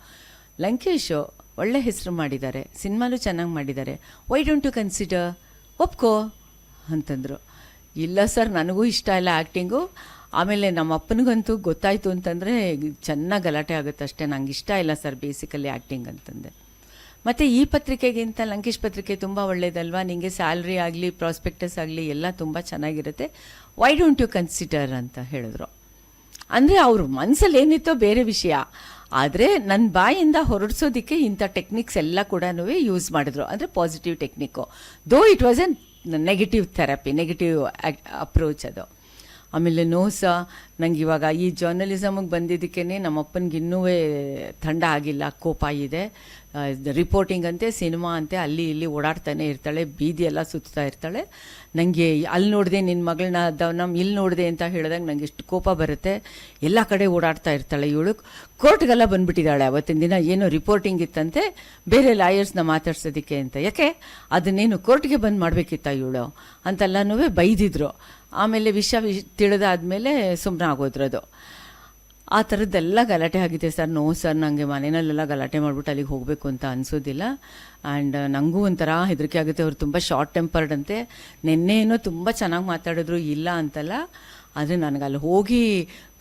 ಲಂಕೇಶು ಒಳ್ಳೆ ಹೆಸರು ಮಾಡಿದ್ದಾರೆ, ಸಿನಿಮಾನು ಚೆನ್ನಾಗಿ ಮಾಡಿದ್ದಾರೆ. ವೈ ಡೋಂಟ್ ಯು ಕನ್ಸಿಡರ್ ಒಪ್ಕೋ ಅಂತಂದರು. ಇಲ್ಲ ಸರ್ ನನಗೂ ಇಷ್ಟ ಇಲ್ಲ ಆ್ಯಕ್ಟಿಂಗು ಆಮೇಲೆ ನಮ್ಮ ಅಪ್ಪನಿಗಂತೂ ಗೊತ್ತಾಯಿತು ಅಂತಂದರೆ ಚೆನ್ನಾಗಿ ಗಲಾಟೆ ಆಗುತ್ತೆ ಅಷ್ಟೇ. ನಂಗೆ ಇಷ್ಟ ಇಲ್ಲ ಸರ್ ಬೇಸಿಕಲಿ ಆ್ಯಕ್ಟಿಂಗ್ ಅಂತಂದೆ. ಮತ್ತು ಈ ಪತ್ರಿಕೆಗಿಂತ ಲಂಕೇಶ್ ಪತ್ರಿಕೆ ತುಂಬ ಒಳ್ಳೇದಲ್ವಾ? ನಿಮಗೆ ಸ್ಯಾಲ್ರಿ ಆಗಲಿ, ಪ್ರಾಸ್ಪೆಕ್ಟಸ್ ಆಗಲಿ, ಎಲ್ಲ ತುಂಬ ಚೆನ್ನಾಗಿರುತ್ತೆ. ವೈ ಡೋಂಟ್ ಯು ಕನ್ಸಿಡರ್ ಅಂತ ಹೇಳಿದ್ರು. ಅಂದರೆ ಅವ್ರ ಮನಸ್ಸಲ್ಲಿ ಏನಿತ್ತೋ ಬೇರೆ ವಿಷಯ. ಆದರೆ ನನ್ನ ಬಾಯಿಂದ ಹೊರಡಿಸೋದಕ್ಕೆ ಇಂಥ ಟೆಕ್ನಿಕ್ಸ್ ಎಲ್ಲ ಕೂಡ ಯೂಸ್ ಮಾಡಿದ್ರು. ಅಂದರೆ positive technique though it was an negative therapy negative approach ಅದು. ಆಮೇಲೆ ನೋಸ ನಂಗೆ ಇವಾಗ ಈ ಜರ್ನಲಿಸಮಿಗೆ ಬಂದಿದ್ದಕ್ಕೇ ನಮ್ಮಪ್ಪನಿಗೆ ಇನ್ನೂ ಥಂಡ ಆಗಿಲ್ಲ ಕೋಪ ಇದೆ. ರಿಪೋರ್ಟಿಂಗ್ ಅಂತೆ ಸಿನಿಮಾ ಅಂತೆ, ಅಲ್ಲಿ ಇಲ್ಲಿ ಓಡಾಡ್ತಾನೆ ಇರ್ತಾಳೆ ಬೀದಿಯೆಲ್ಲ ಸುತ್ತಾ ಇರ್ತಾಳೆ. ನನಗೆ ಅಲ್ಲಿ ನೋಡಿದೆ ನಿನ್ನ ಮಗಳನ್ನ ನಮ್ಮ ಇಲ್ಲಿ ನೋಡಿದೆ ಅಂತ ಹೇಳಿದಾಗ ನಂಗೆ ಎಷ್ಟು ಕೋಪ ಬರುತ್ತೆ. ಎಲ್ಲ ಕಡೆ ಓಡಾಡ್ತಾ ಇರ್ತಾಳೆ ಇವಳು. ಕೋರ್ಟ್ಗೆಲ್ಲ ಬಂದುಬಿಟ್ಟಿದ್ದಾಳೆ ಅವತ್ತಿನ ದಿನ, ಏನು ರಿಪೋರ್ಟಿಂಗ್ ಇತ್ತಂತೆ, ಬೇರೆ ಲಾಯರ್ಸ್ನ ಮಾತಾಡ್ಸೋದಕ್ಕೆ ಅಂತ. ಯಾಕೆ? ಅದನ್ನೇನು ಕೋರ್ಟ್ಗೆ ಬಂದು ಮಾಡಬೇಕಿತ್ತ ಇವಳು? ಅಂತೆಲ್ಲನೂ ಬೈದಿದ್ರು. ಆಮೇಲೆ ವಿಷ ವಿಷ ತಿಳಿದಾದ್ಮೇಲೆ ಸುಮ್ಮನೆ ಆಗೋದ್ರದು. ಆ ಥರದ್ದೆಲ್ಲ ಗಲಾಟೆ ಆಗಿದೆ ಸರ್. ನೋ ಸರ್ ನನಗೆ ಮನೆಯಲ್ಲೆಲ್ಲ ಗಲಾಟೆ ಮಾಡಿಬಿಟ್ಟು ಅಲ್ಲಿಗೆ ಹೋಗಬೇಕು ಅಂತ ಅನಿಸೋದಿಲ್ಲ. ಆ್ಯಂಡ್ ನನಗೂ ಒಂಥರ ಹೆದರಿಕೆ ಆಗುತ್ತೆ. ಅವ್ರು ತುಂಬ ಶಾರ್ಟ್ ಟೆಂಪರ್ಡ್ ಅಂತೆ. ನಿನ್ನೆ ಏನೋ ತುಂಬ ಚೆನ್ನಾಗಿ ಮಾತಾಡಿದ್ರು, ಇಲ್ಲ ಅಂತಲ್ಲ. ಆದರೆ ನನಗೆ ಅಲ್ಲಿ ಹೋಗಿ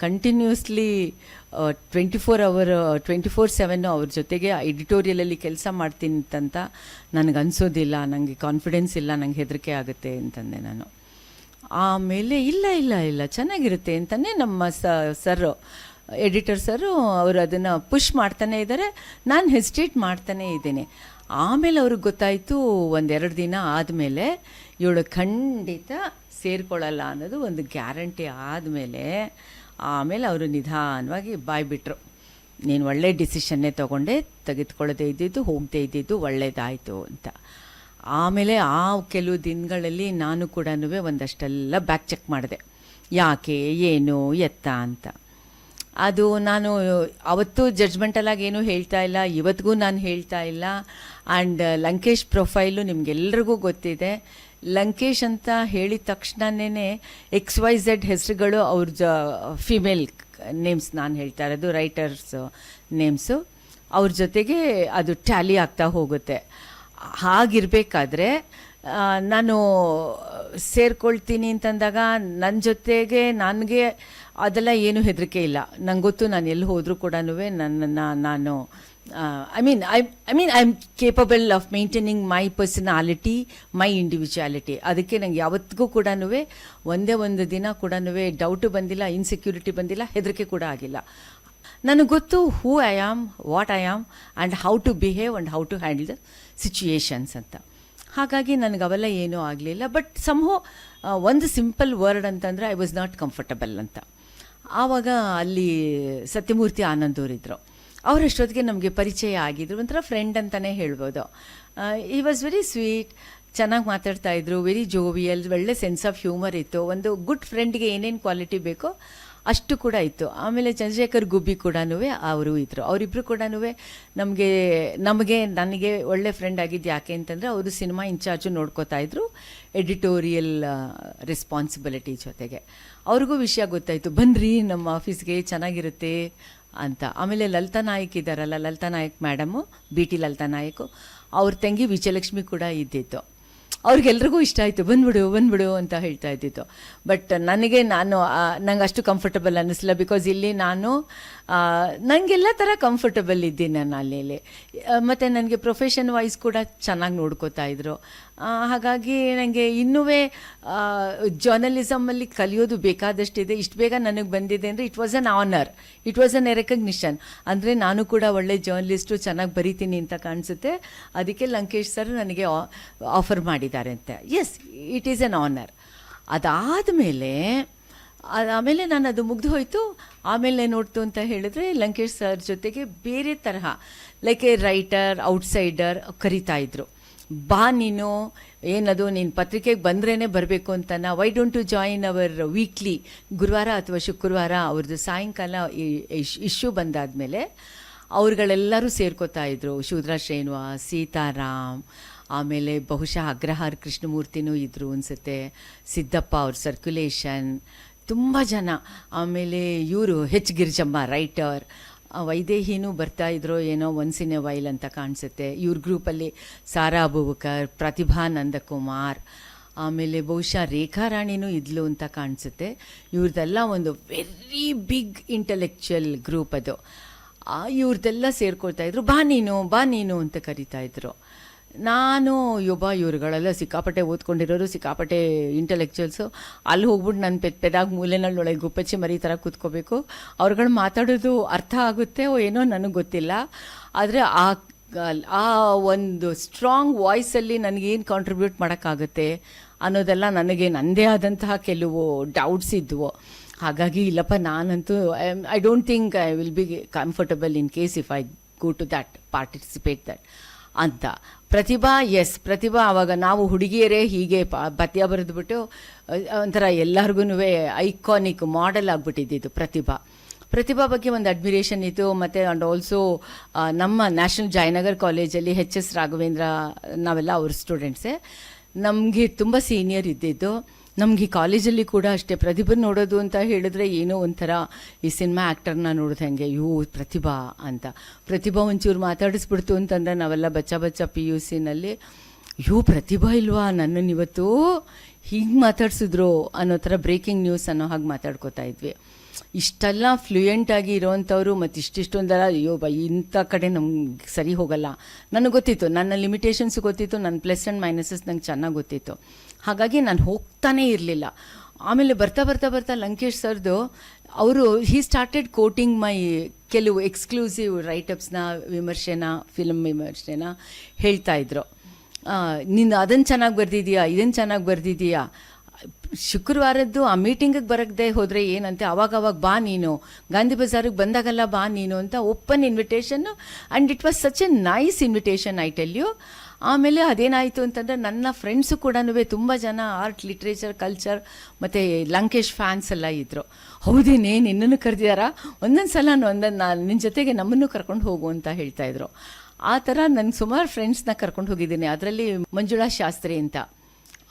continuously twenty four hour twenty four seven ಅವ್ರ ಜೊತೆಗೆ ಎಡಿಟೋರಿಯಲಲ್ಲಿ ಕೆಲಸ ಮಾಡ್ತೀನಿ ಅಂತ ನನಗೆ ಅನಿಸೋದಿಲ್ಲ. ನನಗೆ ಕಾನ್ಫಿಡೆನ್ಸ್ ಇಲ್ಲ, ನಂಗೆ ಹೆದರಿಕೆ ಆಗುತ್ತೆ ಅಂತಂದೆ ನಾನು. ಆಮೇಲೆ ಇಲ್ಲ ಇಲ್ಲ ಇಲ್ಲ, ಚೆನ್ನಾಗಿರುತ್ತೆ ಅಂತಲೇ ನಮ್ಮ ಸರ್ ಎಡಿಟರ್ ಸರು ಅವರು ಅದನ್ನು ಪುಷ್ ಮಾಡ್ತಾನೆ ಇದ್ದಾರೆ ನಾನು ಹೆಸಿಟೇಟ್ ಮಾಡ್ತಾನೇ ಇದ್ದೇನೆ. ಆಮೇಲೆ ಅವ್ರಿಗೆ ಗೊತ್ತಾಯಿತು ಒಂದೆರಡು ದಿನ ಆದಮೇಲೆ ಇವಳು ಖಂಡಿತ ಸೇರ್ಕೊಳ್ಳಲ್ಲ ಅನ್ನೋದು ಒಂದು ಗ್ಯಾರಂಟಿ ಆದಮೇಲೆ ಆಮೇಲೆ ಅವರು ನಿಧಾನವಾಗಿ ಬಾಯ್ಬಿಟ್ರು ನೀನು ಒಳ್ಳೆ ಡಿಸಿಷನ್ನೇ ತೊಗೊಂಡೆ, ತೆಗೆದುಕೊಳ್ಳದೆ ಇದ್ದಿದ್ದು, ಹೋಗದೆ ಇದ್ದಿದ್ದು ಒಳ್ಳೇದಾಯಿತು ಅಂತ. ಆಮೇಲೆ ಆ ಕೆಲವು ದಿನಗಳಲ್ಲಿ ನಾನು ಕೂಡ ಒಂದಷ್ಟೆಲ್ಲ ಬ್ಯಾಕ್ ಚೆಕ್ ಮಾಡಿದೆ. ಯಾಕೆ, ಏನು, ಎತ್ತ ಅಂತ. ಅದು ನಾನು ಅವತ್ತು ಜಡ್ಜ್ಮೆಂಟಲ್ಲಾಗಿ ಏನೂ ಹೇಳ್ತಾ ಇಲ್ಲ, ಇವತ್ತಿಗೂ ನಾನು ಹೇಳ್ತಾ ಇಲ್ಲ. ಆ್ಯಂಡ್ ಲಂಕೇಶ್ ಪ್ರೊಫೈಲು ನಿಮಗೆಲ್ರಿಗೂ ಗೊತ್ತಿದೆ. ಲಂಕೇಶ್ ಅಂತ ಹೇಳಿದ ತಕ್ಷಣನೇ ಎಕ್ಸ್ ವೈ ಝೆಡ್ ಹೆಸರುಗಳು ಅವ್ರ ಜ ಫಿಮೇಲ್ ನೇಮ್ಸ್ ನಾನು ಹೇಳ್ತಾ ಇರೋದು ರೈಟರ್ಸ್ ನೇಮ್ಸು ಅವ್ರ ಜೊತೆಗೆ ಅದು ಟ್ಯಾಲಿ ಆಗ್ತಾ ಹೋಗುತ್ತೆ. ಹಾಗಿರಬೇಕಾದ್ರೆ ನಾನು ಸೇರ್ಕೊಳ್ತೀನಿ ಅಂತಂದಾಗ ನನ್ನ ಜೊತೆಗೆ ನನಗೆ ಅದೆಲ್ಲ ಏನು ಹೆದರಿಕೆ ಇಲ್ಲ. ನಂಗೆ ಗೊತ್ತು ನಾನು ಎಲ್ಲಿ ಹೋದರೂ ಕೂಡ ನನ್ನನ್ನು ನಾನು I mean I I mean I am capable of maintaining my personality my individuality ಅದಕ್ಕೆ ನಂಗೆ ಯಾವತ್ತಿಗೂ ಕೂಡ ಒಂದೇ ಒಂದು ದಿನ ಕೂಡ ಡೌಟು ಬಂದಿಲ್ಲ ಇನ್ಸೆಕ್ಯೂರಿಟಿ ಬಂದಿಲ್ಲ, ಹೆದರಿಕೆ ಕೂಡ ಆಗಿಲ್ಲ. ನನಗೆ ಗೊತ್ತು who I am what I am and how to behave and how to handle the situations ಅಂತ. ಹಾಗಾಗಿ ನನಗೆ ಅವೆಲ್ಲ ಏನೂ ಆಗಲಿಲ್ಲ. ಬಟ್ ಸಂಹೋ ಒಂದು ಸಿಂಪಲ್ ವರ್ಡ್ ಅಂತಂದರೆ ಐ ವಾಸ್ ನಾಟ್ ಕಂಫರ್ಟಬಲ್ ಅಂತ. ಆವಾಗ ಅಲ್ಲಿ ಸತ್ಯಮೂರ್ತಿ ಆನಂದ್ ಅವರಿದ್ದರು ಅವರಷ್ಟೊತ್ತಿಗೆ ನಮಗೆ ಪರಿಚಯ ಆಗಿದ್ರು. ಒಂಥರ ಫ್ರೆಂಡ್ ಅಂತಲೇ ಹೇಳ್ಬೋದು. ಈ ವಾಸ್ ವೆರಿ ಸ್ವೀಟ್ ಚೆನ್ನಾಗಿ ಮಾತಾಡ್ತಾ ಇದ್ರು ವೆರಿ ಜೋವಿಯಲ್ ಒಳ್ಳೆ ಸೆನ್ಸ್ ಆಫ್ ಹ್ಯೂಮರ್ ಇತ್ತು. ಒಂದು ಗುಡ್ ಫ್ರೆಂಡ್ಗೆ ಏನೇನು ಕ್ವಾಲಿಟಿ ಬೇಕೋ ಅಷ್ಟು ಕೂಡ ಇತ್ತು. ಆಮೇಲೆ ಚಂದ್ರಶೇಖರ್ ಗುಬ್ಬಿ ಕೂಡ ಅವರು ಇದ್ದರು ಅವರಿಬ್ರು ಕೂಡ ನಮಗೆ ನಮಗೆ, ನನಗೆ ಒಳ್ಳೆ ಫ್ರೆಂಡ್ ಆಗಿದ್ದು ಯಾಕೆ ಅಂತಂದರೆ ಅವರು ಸಿನಿಮಾ ಇನ್ಚಾರ್ಜು ನೋಡ್ಕೋತಾ ಇದ್ರು ಎಡಿಟೋರಿಯಲ್ ರೆಸ್ಪಾನ್ಸಿಬಿಲಿಟಿ ಜೊತೆಗೆ. ಅವ್ರಿಗೂ ವಿಷಯ ಗೊತ್ತಾಯಿತು, ಬನ್ರಿ, ನಮ್ಮ ಆಫೀಸ್ಗೆ ಚೆನ್ನಾಗಿರುತ್ತೆ ಅಂತ. ಆಮೇಲೆ ಲಲಿತಾ ನಾಯಕ್ ಇದ್ದಾರಲ್ಲ, Lalitha Naik madam B T Lalitha Naik, ಅವ್ರ ತಂಗಿ ವಿಜಯಲಕ್ಷ್ಮಿ ಕೂಡ ಇದ್ದಿತ್ತು ಅವ್ರಿಗೆಲ್ರಿಗೂ ಇಷ್ಟ ಆಯಿತು, ಬಂದ್ಬಿಡು ಬಂದ್ಬಿಡು ಅಂತ ಹೇಳ್ತಾ ಇದ್ದಿತ್ತು ಬಟ್ ನನಗೆ ನಾನು ನಂಗೆ ಅಷ್ಟು ಕಂಫರ್ಟಬಲ್ ಅನ್ನಿಸ್ಲಿಲ್ಲ ಬಿಕಾಸ್ ಇಲ್ಲಿ ನಾನು ನನಗೆಲ್ಲ ಥರ ಕಂಫರ್ಟಬಲ್ ಇದ್ದೀನಿ ನಾನು ಅಲ್ಲಿ ಮತ್ತು ನನಗೆ ಪ್ರೊಫೆಷನ್ ವೈಸ್ ಕೂಡ ಚೆನ್ನಾಗಿ ನೋಡ್ಕೋತಾ ಇದ್ರು. ಹಾಗಾಗಿ ನನಗೆ ಇನ್ನೂ ಜರ್ನಲಿಸಮಲ್ಲಿ ಕಲಿಯೋದು ಬೇಕಾದಷ್ಟಿದೆ. ಇಷ್ಟು ಬೇಗ ನನಗೆ ಬಂದಿದೆ ಅಂದರೆ it was an honour it was an recognition ಅಂದರೆ ನಾನು ಕೂಡ ಒಳ್ಳೆ ಜರ್ನಲಿಸ್ಟು ಚೆನ್ನಾಗಿ ಬರಿತೀನಿ ಅಂತ ಕಾಣಿಸುತ್ತೆ. ಅದಕ್ಕೆ ಲಂಕೇಶ್ ಸರ್ ನನಗೆ ಆಫರ್ ಮಾಡಿದ್ದಾರೆ ಅಂತ as it is an honour ಅದಾದ ಮೇಲೆ ಆಮೇಲೆ ನಾನು ಅದು ಮುಗ್ದು ಹೋಯಿತು. ಆಮೇಲೆ ನೋಡ್ತು ಅಂತ ಹೇಳಿದ್ರೆ ಲಂಕೇಶ್ ಸರ್ ಜೊತೆಗೆ ಬೇರೆ ತರಹ ಲೈಕ್ ಎ ರೈಟರ್ ಔಟ್ಸೈಡರ್ ಕರಿತಾ ಇದ್ರು. ಬಾ ನೀನು, ಏನದು, ನೀನು ಪತ್ರಿಕೆಗೆ ಬಂದ್ರೇ ಬರಬೇಕು ಅಂತನ why don't you join our weekly ಗುರುವಾರ ಅಥವಾ ಶುಕ್ರವಾರ ಅವ್ರದ್ದು ಸಾಯಂಕಾಲ ಇಶ್ಯೂ ಬಂದಾದಮೇಲೆ ಅವ್ರುಗಳೆಲ್ಲರೂ ಸೇರ್ಕೋತಾ ಇದ್ರು. ಶೂದ್ರ ಶ್ರೀನಿವಾಸ್, ಸೀತಾರಾಮ್, ಆಮೇಲೆ ಬಹುಶಃ ಅಗ್ರಹಾರ್ ಕೃಷ್ಣಮೂರ್ತಿನೂ ಇದ್ದರು ಅನ್ಸುತ್ತೆ. ಸಿದ್ದಪ್ಪ ಅವ್ರ ಸರ್ಕ್ಯುಲೇಷನ್ ತುಂಬ ಜನ. ಆಮೇಲೆ ಇವರು ಹೆಚ್ ಗಿರಿಜಮ್ಮ, ರೈಟರ್. ವೈದೇಹಿನೂ ಬರ್ತಾ ಇದ್ರೋ ಏನೋ ಒನ್ಸ್ ಇನ್ ವೈಲ್ ಅಂತ ಕಾಣಿಸುತ್ತೆ. ಇವ್ರ ಗ್ರೂಪಲ್ಲಿ ಸಾರಾ ಅಬುಬಕರ್, ಪ್ರತಿಭಾ ನಂದಕುಮಾರ್, ಆಮೇಲೆ ಬಹುಶಃ ರೇಖಾ ರಾಣಿನೂ ಇದ್ಲು ಅಂತ ಕಾಣಿಸುತ್ತೆ. ಇವ್ರದ್ದೆಲ್ಲ ಒಂದು ವೆರಿ ಬಿಗ್ ಇಂಟಲೆಕ್ಚುಯಲ್ ಗ್ರೂಪ್ ಅದು. ಇವ್ರದ್ದೆಲ್ಲ ಸೇರ್ಕೊಳ್ತಾ ಇದ್ರು. ಬಾ ನೀನು ಬಾ ನೀನು ಅಂತ ಕರಿತಾ ಇದ್ರು. ನಾನು ಯೊಬ್ಬ ಇವರುಗಳೆಲ್ಲ ಸಿಕ್ಕಾಪಟ್ಟೆ ಓದ್ಕೊಂಡಿರೋರು, ಸಿಕ್ಕಾಪಟ್ಟೆ ಇಂಟೆಲೆಕ್ಚುಯಲ್ಸು ಅಲ್ಲಿ ಹೋಗ್ಬಿಟ್ಟು ನನ್ನ ಪೆದ್ ಪೆದಾಗ ಮೂಲೆನಲ್ಲಿ ಒಳಗೆ ಗುಪ್ಪಚ್ಚಿ ಮರಿ ಥರ ಕೂತ್ಕೋಬೇಕು. ಅವ್ರುಗಳು ಮಾತಾಡೋದು ಅರ್ಥ ಆಗುತ್ತೆ ಏನೋ ನನಗೆ ಗೊತ್ತಿಲ್ಲ. ಆದರೆ ಆ ಆ ಒಂದು ಸ್ಟ್ರಾಂಗ್ ವಾಯ್ಸಲ್ಲಿ ನನಗೇನು ಕಾಂಟ್ರಿಬ್ಯೂಟ್ ಮಾಡೋಕ್ಕಾಗುತ್ತೆ ಅನ್ನೋದೆಲ್ಲ ನನಗೆ ನನ್ನದೇ ಆದಂತಹ ಕೆಲವು ಡೌಟ್ಸ್ ಇದ್ವು. ಹಾಗಾಗಿ ಇಲ್ಲಪ್ಪ, ನಾನಂತೂ I don't think I will be comfortable in case if I go to that participate that ಅಂತ. ಪ್ರತಿಭಾ ಎಸ್ ಪ್ರತಿಭಾ ಆವಾಗ ನಾವು ಹುಡುಗಿಯರೇ ಹೀಗೆ ಪದ್ಯ ಬರೆದ್ಬಿಟ್ಟು ಒಂಥರ ಎಲ್ಲರಿಗೂ ಐಕಾನಿಕ್ ಮಾಡೆಲ್ ಆಗಿಬಿಟ್ಟಿದ್ದು ಪ್ರತಿಭಾ. ಪ್ರತಿಭಾ ಬಗ್ಗೆ ಒಂದು ಅಡ್ಮಿರೇಷನ್ ಇತ್ತು, ಮತ್ತು ಆ್ಯಂಡ್ ಆಲ್ಸೋ ನಮ್ಮ ನ್ಯಾಷನಲ್ ಜಯನಗರ್ ಕಾಲೇಜಲ್ಲಿ ಎಚ್ ಎಸ್ ರಾಘವೇಂದ್ರ ನಾವೆಲ್ಲ ಅವ್ರ ಸ್ಟೂಡೆಂಟ್ಸೇ ನಮಗೆ ತುಂಬ ಸೀನಿಯರ್ ಇದ್ದಿದ್ದು. ನಮಗೆ ಈ ಕಾಲೇಜಲ್ಲಿ ಕೂಡ ಅಷ್ಟೇ ಪ್ರತಿಭೆ ನೋಡೋದು ಅಂತ ಹೇಳಿದ್ರೆ ಏನೋ ಒಂಥರ ಈ ಸಿನಿಮಾ ಆ್ಯಕ್ಟರ್ನ ನೋಡಿದ ಹಾಗೆ? ಯೂ ಪ್ರತಿಭಾ ಅಂತ. ಪ್ರತಿಭಾ ಒಂಚೂರು ಮಾತಾಡಿಸ್ಬಿಡ್ತು ಅಂತಂದ್ರೆ ನಾವೆಲ್ಲ ಬಚ್ಚ ಬಚ್ಚ ಪಿ ಯು ಸಿನಲ್ಲಿ, ಯೋ ಪ್ರತಿಭಾ ಇಲ್ವಾ? ನನ್ನನ್ನು ಇವತ್ತು ಹೀಗೆ ಮಾತಾಡ್ಸಿದ್ರು ಅನ್ನೋ ಥರ ಬ್ರೇಕಿಂಗ್ ನ್ಯೂಸ್ ಅನ್ನೋ ಹಾಗೆ ಮಾತಾಡ್ಕೋತಾ ಇದ್ವಿ. ಇಷ್ಟೆಲ್ಲ ಫ್ಲೂಯೆಂಟಾಗಿ ಇರೋವಂಥವ್ರು ಮತ್ತು ಇಷ್ಟಿಷ್ಟೊಂದಲ್ಲ, ಅಯ್ಯೋ ಬೈ, ಇಂಥ ಕಡೆ ನಮ್ಗೆ ಸರಿ ಹೋಗಲ್ಲ. ನನಗೆ ಗೊತ್ತಿತ್ತು, ನನ್ನ ಲಿಮಿಟೇಷನ್ಸ್ ಗೊತ್ತಿತ್ತು, ನನ್ನ ಪ್ಲಸ್ ಆ್ಯಂಡ್ ಮೈನಸಸ್ ನಂಗೆ ಚೆನ್ನಾಗಿ ಗೊತ್ತಿತ್ತು. ಹಾಗಾಗಿ ನಾನು ಹೋಗ್ತಾನೇ ಇರಲಿಲ್ಲ. ಆಮೇಲೆ ಬರ್ತಾ ಬರ್ತಾ ಬರ್ತಾ ಲಂಕೇಶ್ ಸರ್ದು, ಅವರು ಹೀ ಸ್ಟಾರ್ಟೆಡ್ ಕೋಟಿಂಗ್ ಮೈ ಕೆಲವು ಎಕ್ಸ್ಕ್ಲೂಸಿವ್ ರೈಟಪ್ಸ್ನ ವಿಮರ್ಶೆನ ಫಿಲ್ಮ್ ವಿಮರ್ಶೆನ ಹೇಳ್ತಾ ಇದ್ರು. ನೀನು ಅದನ್ನು ಚೆನ್ನಾಗಿ ಬರೆದಿದೀಯಾ ಇದನ್ನು ಚೆನ್ನಾಗಿ ಬರೆದಿದೀಯಾ ಶುಕ್ರವಾರದ್ದು ಆ ಮೀಟಿಂಗಿಗೆ ಬರಕ್ಕೆ ಹೋದರೆ ಏನಂತೆ? ಅವಾಗ ಅವಾಗ ಬಾ ನೀನು. ಗಾಂಧಿ ಬಜಾರಿಗೆ ಬಂದಾಗಲ್ಲ ಬಾ ನೀನು ಅಂತ open invitation and it was such a nice invitation I tell you ಆಮೇಲೆ ಅದೇನಾಯಿತು ಅಂತಂದರೆ ನನ್ನ ಫ್ರೆಂಡ್ಸು ಕೂಡ ತುಂಬ ಜನ ಆರ್ಟ್ ಲಿಟ್ರೇಚರ್ ಕಲ್ಚರ್ ಮತ್ತು ಲಂಕೇಶ್ ಫ್ಯಾನ್ಸ್ ಎಲ್ಲ ಇದ್ದರು ಹೌದೇನೇ ನಿನ್ನನ್ನು ಕರೆದಿದ್ದಾರಾ ಒಂದೊಂದು ಸಲ ಒಂದೊಂದು ನಾನು ನಿನ್ನ ಜೊತೆಗೆ ನಮ್ಮನ್ನು ಕರ್ಕೊಂಡು ಹೋಗು ಅಂತ ಹೇಳ್ತಾಯಿದ್ರು ಆ ಥರ ನನ್ನ ಸುಮಾರು ಫ್ರೆಂಡ್ಸ್ನ ಕರ್ಕೊಂಡು ಹೋಗಿದ್ದೀನಿ. ಅದರಲ್ಲಿ ಮಂಜುಳಾ ಶಾಸ್ತ್ರಿ ಅಂತ.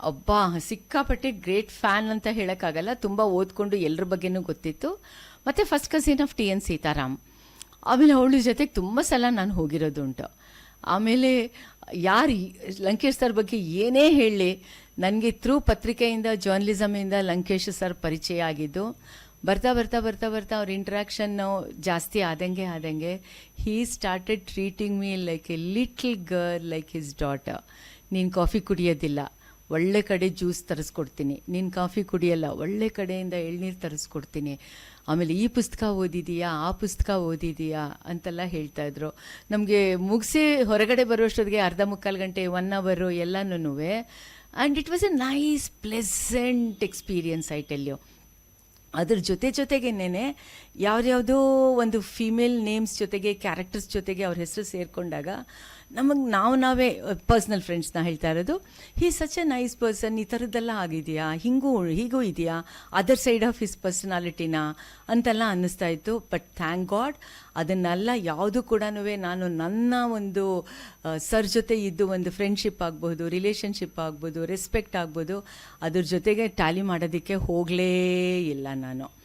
ಒಬ್ಬ ಸಿಕ್ಕಾಪಟ್ಟೆ ಗ್ರೇಟ್ ಫ್ಯಾನ್ ಅಂತ ಹೇಳೋಕ್ಕಾಗಲ್ಲ. ತುಂಬ ಓದ್ಕೊಂಡು ಎಲ್ಲರ ಬಗ್ಗೆನೂ ಗೊತ್ತಿತ್ತು. ಮತ್ತು first cousin of T N Sitaram ಆಮೇಲೆ ಅವಳ ಜೊತೆಗೆ ತುಂಬ ಸಲ ನಾನು ಹೋಗಿರೋದುಂಟು. ಆಮೇಲೆ ಯಾರು ಲಂಕೇಶ್ ಸರ್ ಬಗ್ಗೆ ಏನೇ ಹೇಳಿ, ನನಗೆ ಥ್ರೂ ಪತ್ರಿಕೆಯಿಂದ ಜರ್ನಲಿಸಮಿಂದ ಲಂಕೇಶ್ ಸರ್ ಪರಿಚಯ ಆಗಿದ್ದು, ಬರ್ತಾ ಬರ್ತಾ ಬರ್ತಾ ಬರ್ತಾ ಅವ್ರ ಇಂಟ್ರ್ಯಾಕ್ಷನ್ನು ಜಾಸ್ತಿ ಆದಂಗೆ ಆದಂಗೆ he started treating me like a little girl like his daughter ನೀನು ಕಾಫಿ ಕುಡಿಯೋದಿಲ್ಲ, ಒಳ್ಳೆ ಕಡೆ ಜ್ಯೂಸ್ ತರಿಸ್ಕೊಡ್ತೀನಿ. ನೀನು ಕಾಫಿ ಕುಡಿಯಲ್ಲ, ಒಳ್ಳೆ ಕಡೆಯಿಂದ ಎಳ್ನೀರು ತರಿಸ್ಕೊಡ್ತೀನಿ. ಆಮೇಲೆ ಈ ಪುಸ್ತಕ ಓದಿದೀಯಾ, ಆ ಪುಸ್ತಕ ಓದಿದೀಯಾ ಅಂತೆಲ್ಲ ಹೇಳ್ತಾ ಇದ್ರು. ನಮಗೆ ಮುಗಿಸಿ ಹೊರಗಡೆ ಬರುವಷ್ಟೊತ್ತಿಗೆ ಅರ್ಧ ಮುಕ್ಕಾಲು ಗಂಟೆ ಒನ್ ಅವರು ಎಲ್ಲನೂ and it was a nice pleasant experience I ಅದ್ರ ಜೊತೆ ಜೊತೆಗೇನೆ ಯಾವ್ದ್ಯಾವುದೋ ಒಂದು ಫೀಮೇಲ್ ನೇಮ್ಸ್ ಜೊತೆಗೆ ಕ್ಯಾರೆಕ್ಟರ್ಸ್ ಜೊತೆಗೆ ಅವ್ರ ಹೆಸರು ಸೇರಿಕೊಂಡಾಗ ನಮಗೆ ನಾವು ನಾವೇ ಪರ್ಸ್ನಲ್ ಫ್ರೆಂಡ್ಸ್ನ ಹೇಳ್ತಾ ಇರೋದು he such a nice person ಈ ಥರದ್ದೆಲ್ಲ ಆಗಿದೆಯಾ? ಹಿಂಗೂ, ಹೀಗೂ ಇದೆಯಾ? ಅದರ್ ಸೈಡ್ ಆಫ್ ಹಿಸ್ ಪರ್ಸನಾಲಿಟಿನ ಅಂತೆಲ್ಲ ಅನ್ನಿಸ್ತಾ ಇತ್ತು. ಬಟ್ ಥ್ಯಾಂಕ್ ಗಾಡ್ ಅದನ್ನೆಲ್ಲ ಯಾವುದು ಕೂಡ ನಾನು ನನ್ನ ಒಂದು ಸರ್ ಜೊತೆ ಇದ್ದು ಒಂದು ಫ್ರೆಂಡ್ಶಿಪ್ ಆಗ್ಬೋದು ರಿಲೇಷನ್ಶಿಪ್ ಆಗ್ಬೋದು ರೆಸ್ಪೆಕ್ಟ್ ಆಗ್ಬೋದು, ಅದ್ರ ಜೊತೆಗೆ ಟ್ಯಾಲಿ ಮಾಡೋದಕ್ಕೆ ಹೋಗಲೇ ಇಲ್ಲ ನಾನು.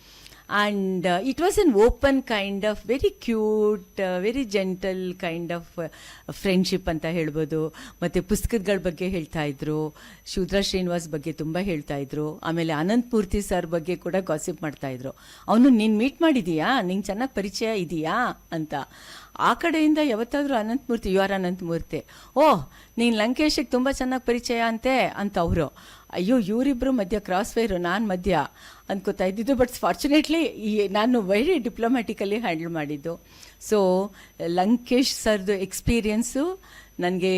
And it was an open kind of very cute very gentle kind of friendship ಅಂತ ಹೇಳ್ಬೋದು. ಮತ್ತು ಪುಸ್ತಕಗಳ ಬಗ್ಗೆ ಹೇಳ್ತಾ ಇದ್ರು. ಶೂದ್ರ ಶ್ರೀನಿವಾಸ್ ಬಗ್ಗೆ ತುಂಬ ಹೇಳ್ತಾ ಇದ್ರು. ಆಮೇಲೆ ಅನಂತ್ ಮೂರ್ತಿ ಸರ್ ಬಗ್ಗೆ ಕೂಡ ಗಾಸಿಪ್ ಮಾಡ್ತಾ ಇದ್ರು. ಅವನು, ನೀನು ಮೀಟ್ ಮಾಡಿದೀಯಾ? ನಿಂಗೆ ಚೆನ್ನಾಗಿ ಪರಿಚಯ ಇದೆಯಾ? ಅಂತ. ಆ ಕಡೆಯಿಂದ ಯಾವತ್ತಾದರೂ ಅನಂತಮೂರ್ತಿ ಯು ಆರ್ ಅನಂತಮೂರ್ತಿ ಓಹ್, ನೀನು ಲಂಕೇಶಿಗೆ ತುಂಬ ಚೆನ್ನಾಗಿ ಪರಿಚಯ ಅಂತೆ? ಅಂತ ಅವರು. ಅಯ್ಯೋ ಇವರಿಬ್ಬರು ಮಧ್ಯ ಕ್ರಾಸ್ ವೈರು ನಾನು ಮಧ್ಯ ಅಂದ್ಕೋತಾ ಇದ್ದಿದ್ದು. ಬಟ್ ಫಾರ್ಚುನೇಟ್ಲಿ ಈ ನಾನು ವೆರಿ ಡಿಪ್ಲೊಮ್ಯಾಟಿಕಲಿ ಹ್ಯಾಂಡಲ್ ಮಾಡಿದ್ದು. ಸೊ ಲಂಕೇಶ್ ಸರ್ದು ಎಕ್ಸ್ಪೀರಿಯನ್ಸು ನನಗೆ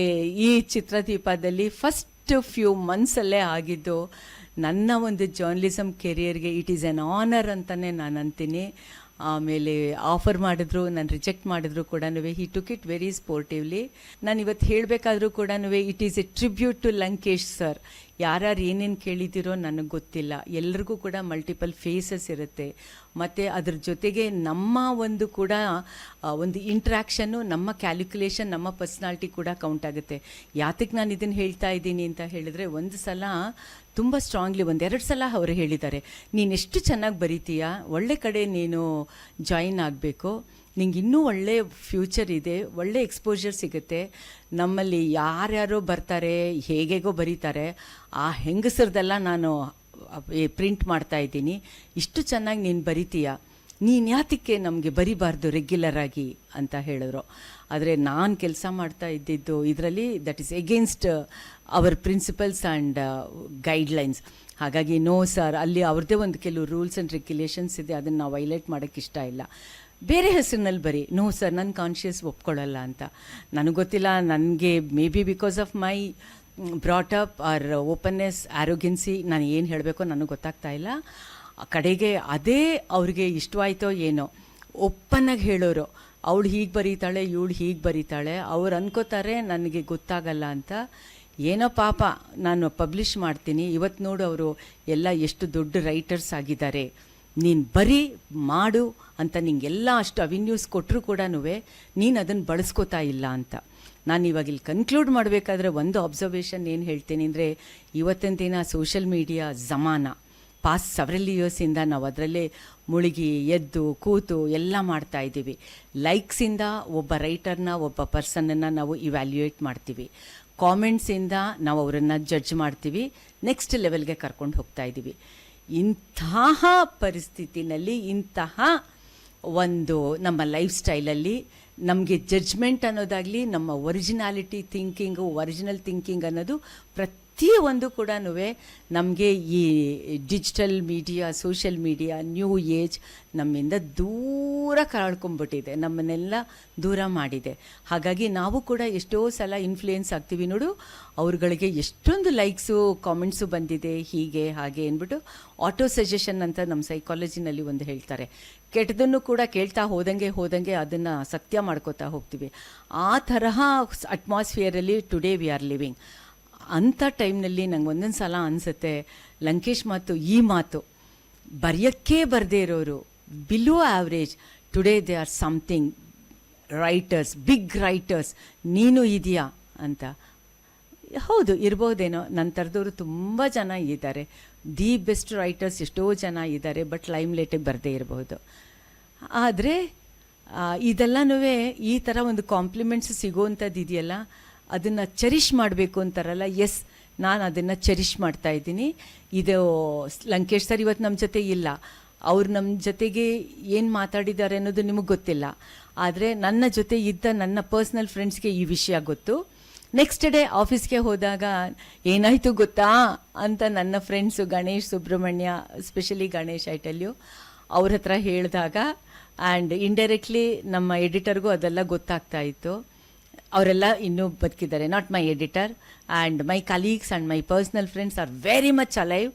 ಈ ಚಿತ್ರದೀಪದಲ್ಲಿ ಫಸ್ಟ್ ಫ್ಯೂ ಮಂತ್ಸಲ್ಲೇ ಆಗಿದ್ದು. ನನ್ನ ಒಂದು ಜರ್ನಲಿಸಮ್ ಕೆರಿಯರ್ಗೆ ಇಟ್ ಈಸ್ ಎನ್ ಆನರ್ ಅಂತಲೇ ನಾನು ಅಂತೀನಿ ಆಮೇಲೆ ಆಫರ್ ಮಾಡಿದ್ರು, ನಾನು ರಿಜೆಕ್ಟ್ ಮಾಡಿದ್ರು ಕೂಡ he took it very sportively ನಾನು ಇವತ್ತು ಹೇಳಬೇಕಾದ್ರೂ ಕೂಡ it is a tribute to Lankesh sir ಯಾರ್ಯಾರು ಏನೇನು ಕೇಳಿದ್ದೀರೋ ನನಗೆ ಗೊತ್ತಿಲ್ಲ. ಎಲ್ರಿಗೂ ಕೂಡ ಮಲ್ಟಿಪಲ್ ಫೇಸಸ್ ಇರುತ್ತೆ. ಮತ್ತು ಅದ್ರ ಜೊತೆಗೆ ನಮ್ಮ ಒಂದು ಕೂಡ ಒಂದು ಇಂಟ್ರ್ಯಾಕ್ಷನ್ನು ನಮ್ಮ ಕ್ಯಾಲ್ಕುಲೇಷನ್ ನಮ್ಮ ಪರ್ಸ್ನಾಲ್ಟಿ ಕೂಡ ಕೌಂಟ್ ಆಗುತ್ತೆ. ಯಾತಕ್ಕೆ ನಾನು ಇದನ್ನು ಹೇಳ್ತಾ ಇದ್ದೀನಿ ಅಂತ ಹೇಳಿದ್ರೆ, ಒಂದು ಸಲ ತುಂಬ ಸ್ಟ್ರಾಂಗ್ಲಿ ಒಂದೆರಡು ಸಲ ಅವರು ಹೇಳಿದ್ದಾರೆ, ನೀನು ಎಷ್ಟು ಚೆನ್ನಾಗಿ ಬರೀತೀಯ? ಒಳ್ಳೆ ಕಡೆ ನೀನು ಜಾಯಿನ್ ಆಗಬೇಕು. ನಿಂಗೆ ಇನ್ನೂ ಒಳ್ಳೆಯ ಫ್ಯೂಚರ್ ಇದೆ, ಒಳ್ಳೆ ಎಕ್ಸ್ಪೋಜರ್ ಸಿಗುತ್ತೆ. ನಮ್ಮಲ್ಲಿ ಯಾರ್ಯಾರೋ ಬರ್ತಾರೆ, ಹೇಗೆಗೋ ಬರೀತಾರೆ. ಆ ಹೆಂಗಸರದೆಲ್ಲ ನಾನು ಪ್ರಿಂಟ್ ಮಾಡ್ತಾ ಇದ್ದೀನಿ. ಇಷ್ಟು ಚೆನ್ನಾಗಿ ನೀನು ಬರಿತೀಯ? ನೀನು ಯಾತಕ್ಕೆ ನಮಗೆ ಬರಿಬಾರ್ದು ರೆಗ್ಯುಲರ್ ಆಗಿ ಅಂತ ಹೇಳಿದ್ರು. ಆದರೆ ನಾನು ಕೆಲಸ ಮಾಡ್ತಾ ಇದ್ದಿದ್ದು ಇದರಲ್ಲಿ that is against our principles and guidelines ಹಾಗಾಗಿ ನೋ ಸರ್ ಅಲ್ಲಿ ಅವ್ರದ್ದೇ ಒಂದು ಕೆಲವು ರೂಲ್ಸ್ ಆ್ಯಂಡ್ ರೆಗ್ಯುಲೇಷನ್ಸ್ ಇದೆ, ಅದನ್ನು ನಾವು ವೈಲೇಟ್ ಮಾಡೋಕ್ಕೆ ಇಷ್ಟ ಇಲ್ಲ. ಬೇರೆ ಹೆಸರಿನಲ್ಲಿ ಬರಿ ನೋ ಸರ್ ನನ್ನ ಕಾನ್ಷಿಯಸ್ ಒಪ್ಕೊಳ್ಳಲ್ಲ ಅಂತ. ನನಗೆ ಗೊತ್ತಿಲ್ಲ, ನನಗೆ maybe because of my brought up or openness arrogancy ನಾನು ಏನು ಹೇಳಬೇಕೋ ನನಗೆ ಗೊತ್ತಾಗ್ತಾ ಇಲ್ಲ. ಕಡೆಗೆ ಅದೇ ಅವ್ರಿಗೆ ಇಷ್ಟವಾಯ್ತೋ ಏನೋ. ಒಪ್ಪನ್ನಾಗಿ ಹೇಳೋರು, ಅವಳು ಹೀಗೆ ಬರೀತಾಳೆ, ಇವಳು ಹೀಗೆ ಬರೀತಾಳೆ, ಅವ್ರು ಅನ್ಕೋತಾರೆ, ನನಗೆ ಗೊತ್ತಾಗಲ್ಲ ಅಂತ. ಏನೋ ಪಾಪ, ನಾನು ಪಬ್ಲಿಷ್ ಮಾಡ್ತೀನಿ ಇವತ್ತು ನೋಡು ಅವರು ಎಲ್ಲ ಎಷ್ಟು ದೊಡ್ಡ ರೈಟರ್ಸ್ ಆಗಿದ್ದಾರೆ. ನೀನು ಬರೀ ಮಾಡು ಅಂತ ನಿಂಗೆಲ್ಲ ಅಷ್ಟು ಅವಿನ್ಯೂಸ್ ಕೊಟ್ಟರು ಕೂಡ ನೀನು ಅದನ್ನು ಬಳಸ್ಕೋತಾ ಇಲ್ಲ ಅಂತ. ನಾನು ಇವಾಗ ಇಲ್ಲಿ ಕನ್ಕ್ಲೂಡ್ ಮಾಡಬೇಕಾದ್ರೆ ಒಂದು ಅಬ್ಸರ್ವೇಷನ್ ಏನು ಹೇಳ್ತೀನಿ ಅಂದರೆ, ಇವತ್ತಿನ ದಿನ ಸೋಷಲ್ ಮೀಡಿಯಾ ಜಮಾನ. ಪಾಸ್ಟ್ ಸೆವೆರಲ್ ಇಯರ್ಸಿಂದ ನಾವು ಅದರಲ್ಲೇ ಮುಳುಗಿ, ಎದ್ದು, ಕೂತು ಎಲ್ಲ ಮಾಡ್ತಾ ಇದ್ದೀವಿ. ಲೈಕ್ಸಿಂದ ಒಬ್ಬ ರೈಟರ್ನ ಒಬ್ಬ ಪರ್ಸನನ್ನು ನಾವು ಇವ್ಯಾಲ್ಯೂಯೇಟ್ ಮಾಡ್ತೀವಿ. ಕಾಮೆಂಟ್ಸಿಂದ ನಾವು ಅವರನ್ನು ಜಡ್ಜ್ ಮಾಡ್ತೀವಿ. ನೆಕ್ಸ್ಟ್ ಲೆವೆಲ್ಗೆ ಕರ್ಕೊಂಡು ಹೋಗ್ತಾ ಇದ್ದೀವಿ. ಇಂತಹ ಪರಿಸ್ಥಿತಿನಲ್ಲಿ, ಇಂತಹ ಒಂದು ನಮ್ಮ ಲೈಫ್ ಸ್ಟೈಲಲ್ಲಿ ನಮಗೆ ಜಡ್ಜ್ಮೆಂಟ್ ಅನ್ನೋದಾಗಲಿ, ನಮ್ಮ ಒರಿಜಿನಾಲಿಟಿ ಥಿಂಕಿಂಗು ಒರಿಜಿನಲ್ ಥಿಂಕಿಂಗ್ ಅನ್ನೋದು ಪ್ರತಿಯೊಂದು ಕೂಡ ನಮಗೆ ಈ digital media, social media, new age ನಮ್ಮಿಂದ ದೂರ ಕಳ್ಕೊಂಬಿಟ್ಟಿದೆ, ನಮ್ಮನ್ನೆಲ್ಲ ದೂರ ಮಾಡಿದೆ. ಹಾಗಾಗಿ ನಾವು ಕೂಡ ಎಷ್ಟೋ ಸಲ ಇನ್ಫ್ಲೂಯೆನ್ಸ್ ಆಗ್ತೀವಿ ನೋಡು. ಅವ್ರುಗಳಿಗೆ ಎಷ್ಟೊಂದು ಲೈಕ್ಸು ಕಾಮೆಂಟ್ಸು ಬಂದಿದೆ, ಹೀಗೆ, ಹಾಗೆ ಅಂದ್ಬಿಟ್ಟು ಆಟೋ ಸಜೆಷನ್ ಅಂತ ನಮ್ಮ ಸೈಕಾಲಜಿನಲ್ಲಿ ಒಂದು ಹೇಳ್ತಾರೆ. ಕೆಟ್ಟದನ್ನು ಕೂಡ ಕೇಳ್ತಾ ಹೋದಂಗೆ ಹೋದಂಗೆ ಅದನ್ನು ಸತ್ಯ ಮಾಡ್ಕೋತಾ ಹೋಗ್ತೀವಿ. ಆ ತರಹ ಅಟ್ಮಾಸ್ಫಿಯರಲ್ಲಿ ಟುಡೇ ವಿ ಆರ್ ಲಿವಿಂಗ್ ಅಂಥ ಟೈಮ್ನಲ್ಲಿ ನಂಗೆ ಒಂದೊಂದು ಸಲ ಅನಿಸುತ್ತೆ, ಲಂಕೇಶ್ ಮಾತು, ಈ ಮಾತು. ಬರೆಯೋಕ್ಕೇ ಬರದೇ ಇರೋರು below average today they are something writers big writers ನೀನು ಇದೆಯಾ ಅಂತ. ಹೌದು, ಇರ್ಬೋದೇನೋ ನನ್ನ ಥರದವರು ತುಂಬ ಜನ ಇದ್ದಾರೆ. ದಿ ಬೆಸ್ಟ್ ರೈಟರ್ಸ್ ಎಷ್ಟೋ ಜನ ಇದ್ದಾರೆ ಬಟ್ ಲೈಮ್ ಲೈಟಿಗೆ ಬರದೇ ಇರಬಹುದು ಆದರೆ ಇದೆಲ್ಲನೂ ಈ ಥರ ಒಂದು ಕಾಂಪ್ಲಿಮೆಂಟ್ಸ್ ಸಿಗೋವಂಥದ್ದು ಇದೆಯಲ್ಲ ಅದನ್ನು ಚೆರಿಷ್ ಮಾಡಬೇಕು ಅಂತಾರಲ್ಲ, ಎಸ್, ನಾನು ಅದನ್ನು ಚೆರಿಷ್ ಮಾಡ್ತಾ ಇದ್ದೀನಿ. ಇದು ಲಂಕೇಶ್ ಸರ್ ಇವತ್ತು ನಮ್ಮ ಜೊತೆ ಇಲ್ಲ. ಅವ್ರು ನಮ್ಮ ಜೊತೆಗೆ ಏನು ಮಾತಾಡಿದ್ದಾರೆ ಅನ್ನೋದು ನಿಮಗೆ ಗೊತ್ತಿಲ್ಲ. ಆದರೆ ನನ್ನ ಜೊತೆ ಇದ್ದ ನನ್ನ ಪರ್ಸ್ನಲ್ ಫ್ರೆಂಡ್ಸ್ಗೆ ಈ ವಿಷಯ ಗೊತ್ತು. ನೆಕ್ಸ್ಟ್ ಡೇ ಆಫೀಸ್ಗೆ ಹೋದಾಗ, ಏನಾಯಿತು ಗೊತ್ತಾ ಅಂತ ನನ್ನ ಫ್ರೆಂಡ್ಸು ಗಣೇಶ್ ಸುಬ್ರಹ್ಮಣ್ಯ, ಸ್ಪೆಷಲಿ ಗಣೇಶ್ ಐಟಲ್ಯು ಅವ್ರ ಹತ್ರ ಹೇಳಿದಾಗ ಆ್ಯಂಡ್ ಇಂಡೈರೆಕ್ಟ್ಲಿ ನಮ್ಮ ಎಡಿಟರ್ಗೂ ಅದೆಲ್ಲ ಗೊತ್ತಾಗ್ತಾ ಇತ್ತು. ಅವರೆಲ್ಲ ಇನ್ನೂ ಬದುಕಿದ್ದಾರೆ. Not my editor and my colleagues and my personal friends are very much alive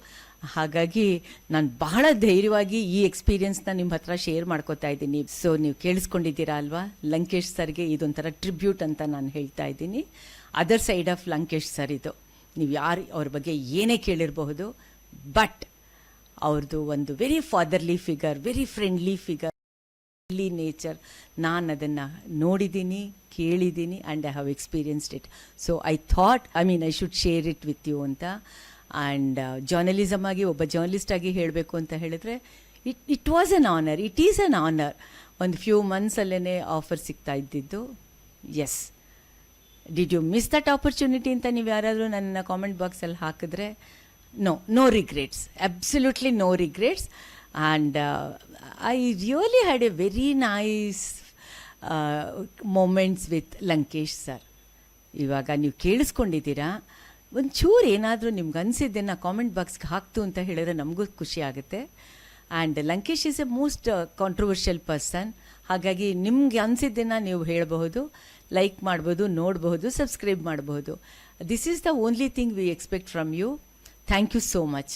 ಹಾಗಾಗಿ ನಾನು ಬಹಳ ಧೈರ್ಯವಾಗಿ ಈ ಎಕ್ಸ್ಪೀರಿಯನ್ಸ್ನ ನಿಮ್ಮ ಹತ್ರ ಶೇರ್ ಮಾಡ್ಕೋತಾ ಇದ್ದೀನಿ. ಸೊ ನೀವು ಕೇಳಿಸ್ಕೊಂಡಿದ್ದೀರಾ ಅಲ್ವಾ? ಲಂಕೇಶ್ ಸರ್ಗೆ ಇದೊಂಥರ ಟ್ರಿಬ್ಯೂಟ್ ಅಂತ ನಾನು ಹೇಳ್ತಾ ಇದ್ದೀನಿ. Other side of Lankesh sir ಇದು. ನೀವು ಯಾರು ಅವ್ರ ಬಗ್ಗೆ ಏನೇ ಕೇಳಿರಬಹುದು ಬಟ್ ಅವ್ರದ್ದು ಒಂದು very fatherly figure very friendly figure friendly nature ನಾನು ಅದನ್ನು ನೋಡಿದ್ದೀನಿ ಕೇಳಿದ್ದೀನಿ and I have experienced it so I thought I mean I should share it with you ಅಂತ ಆ್ಯಂಡ್ ಜರ್ನಲಿಸಮ್ ಆಗಿ, ಒಬ್ಬ ಜರ್ನಲಿಸ್ಟ್ ಆಗಿ ಹೇಳಬೇಕು ಅಂತ ಹೇಳಿದ್ರೆ it it was an honour it is an honour ಒಂದು ಫ್ಯೂ ಮಂತ್ಸಲ್ಲೇ ಆಫರ್ ಸಿಗ್ತಾ ಇದ್ದಿದ್ದು. Yes did you miss that opportunity ಅಂತ ನೀವು ಯಾರಾದರೂ ನನ್ನ ಕಾಮೆಂಟ್ ಬಾಕ್ಸಲ್ಲಿ ಹಾಕಿದ್ರೆ? No no regrets absolutely no regrets and I really had a very nice moments with Lankesh sir ಇವಾಗ ನೀವು ಕೇಳಿಸ್ಕೊಂಡಿದ್ದೀರಾ? ಒಂಚೂರು ಏನಾದರೂ ನಿಮ್ಗೆ ಅನಿಸಿದ್ದನ್ನು ಕಾಮೆಂಟ್ ಬಾಕ್ಸ್ಗೆ ಹಾಕ್ತು ಅಂತ ಹೇಳಿದ್ರೆ ನಮಗೂ ಖುಷಿ ಆಗುತ್ತೆ. And Lankesh is a most controversial person ಹಾಗಾಗಿ ನಿಮ್ಗೆ ಅನಿಸಿದ್ದನ್ನು ನೀವು ಹೇಳಬಹುದು ಲೈಕ್ ಮಾಡ್ಬೋದು, ನೋಡಬಹುದು ಸಬ್ಸ್ಕ್ರೈಬ್ ಮಾಡಬಹುದು. This is the only thing we expect from you thank you so much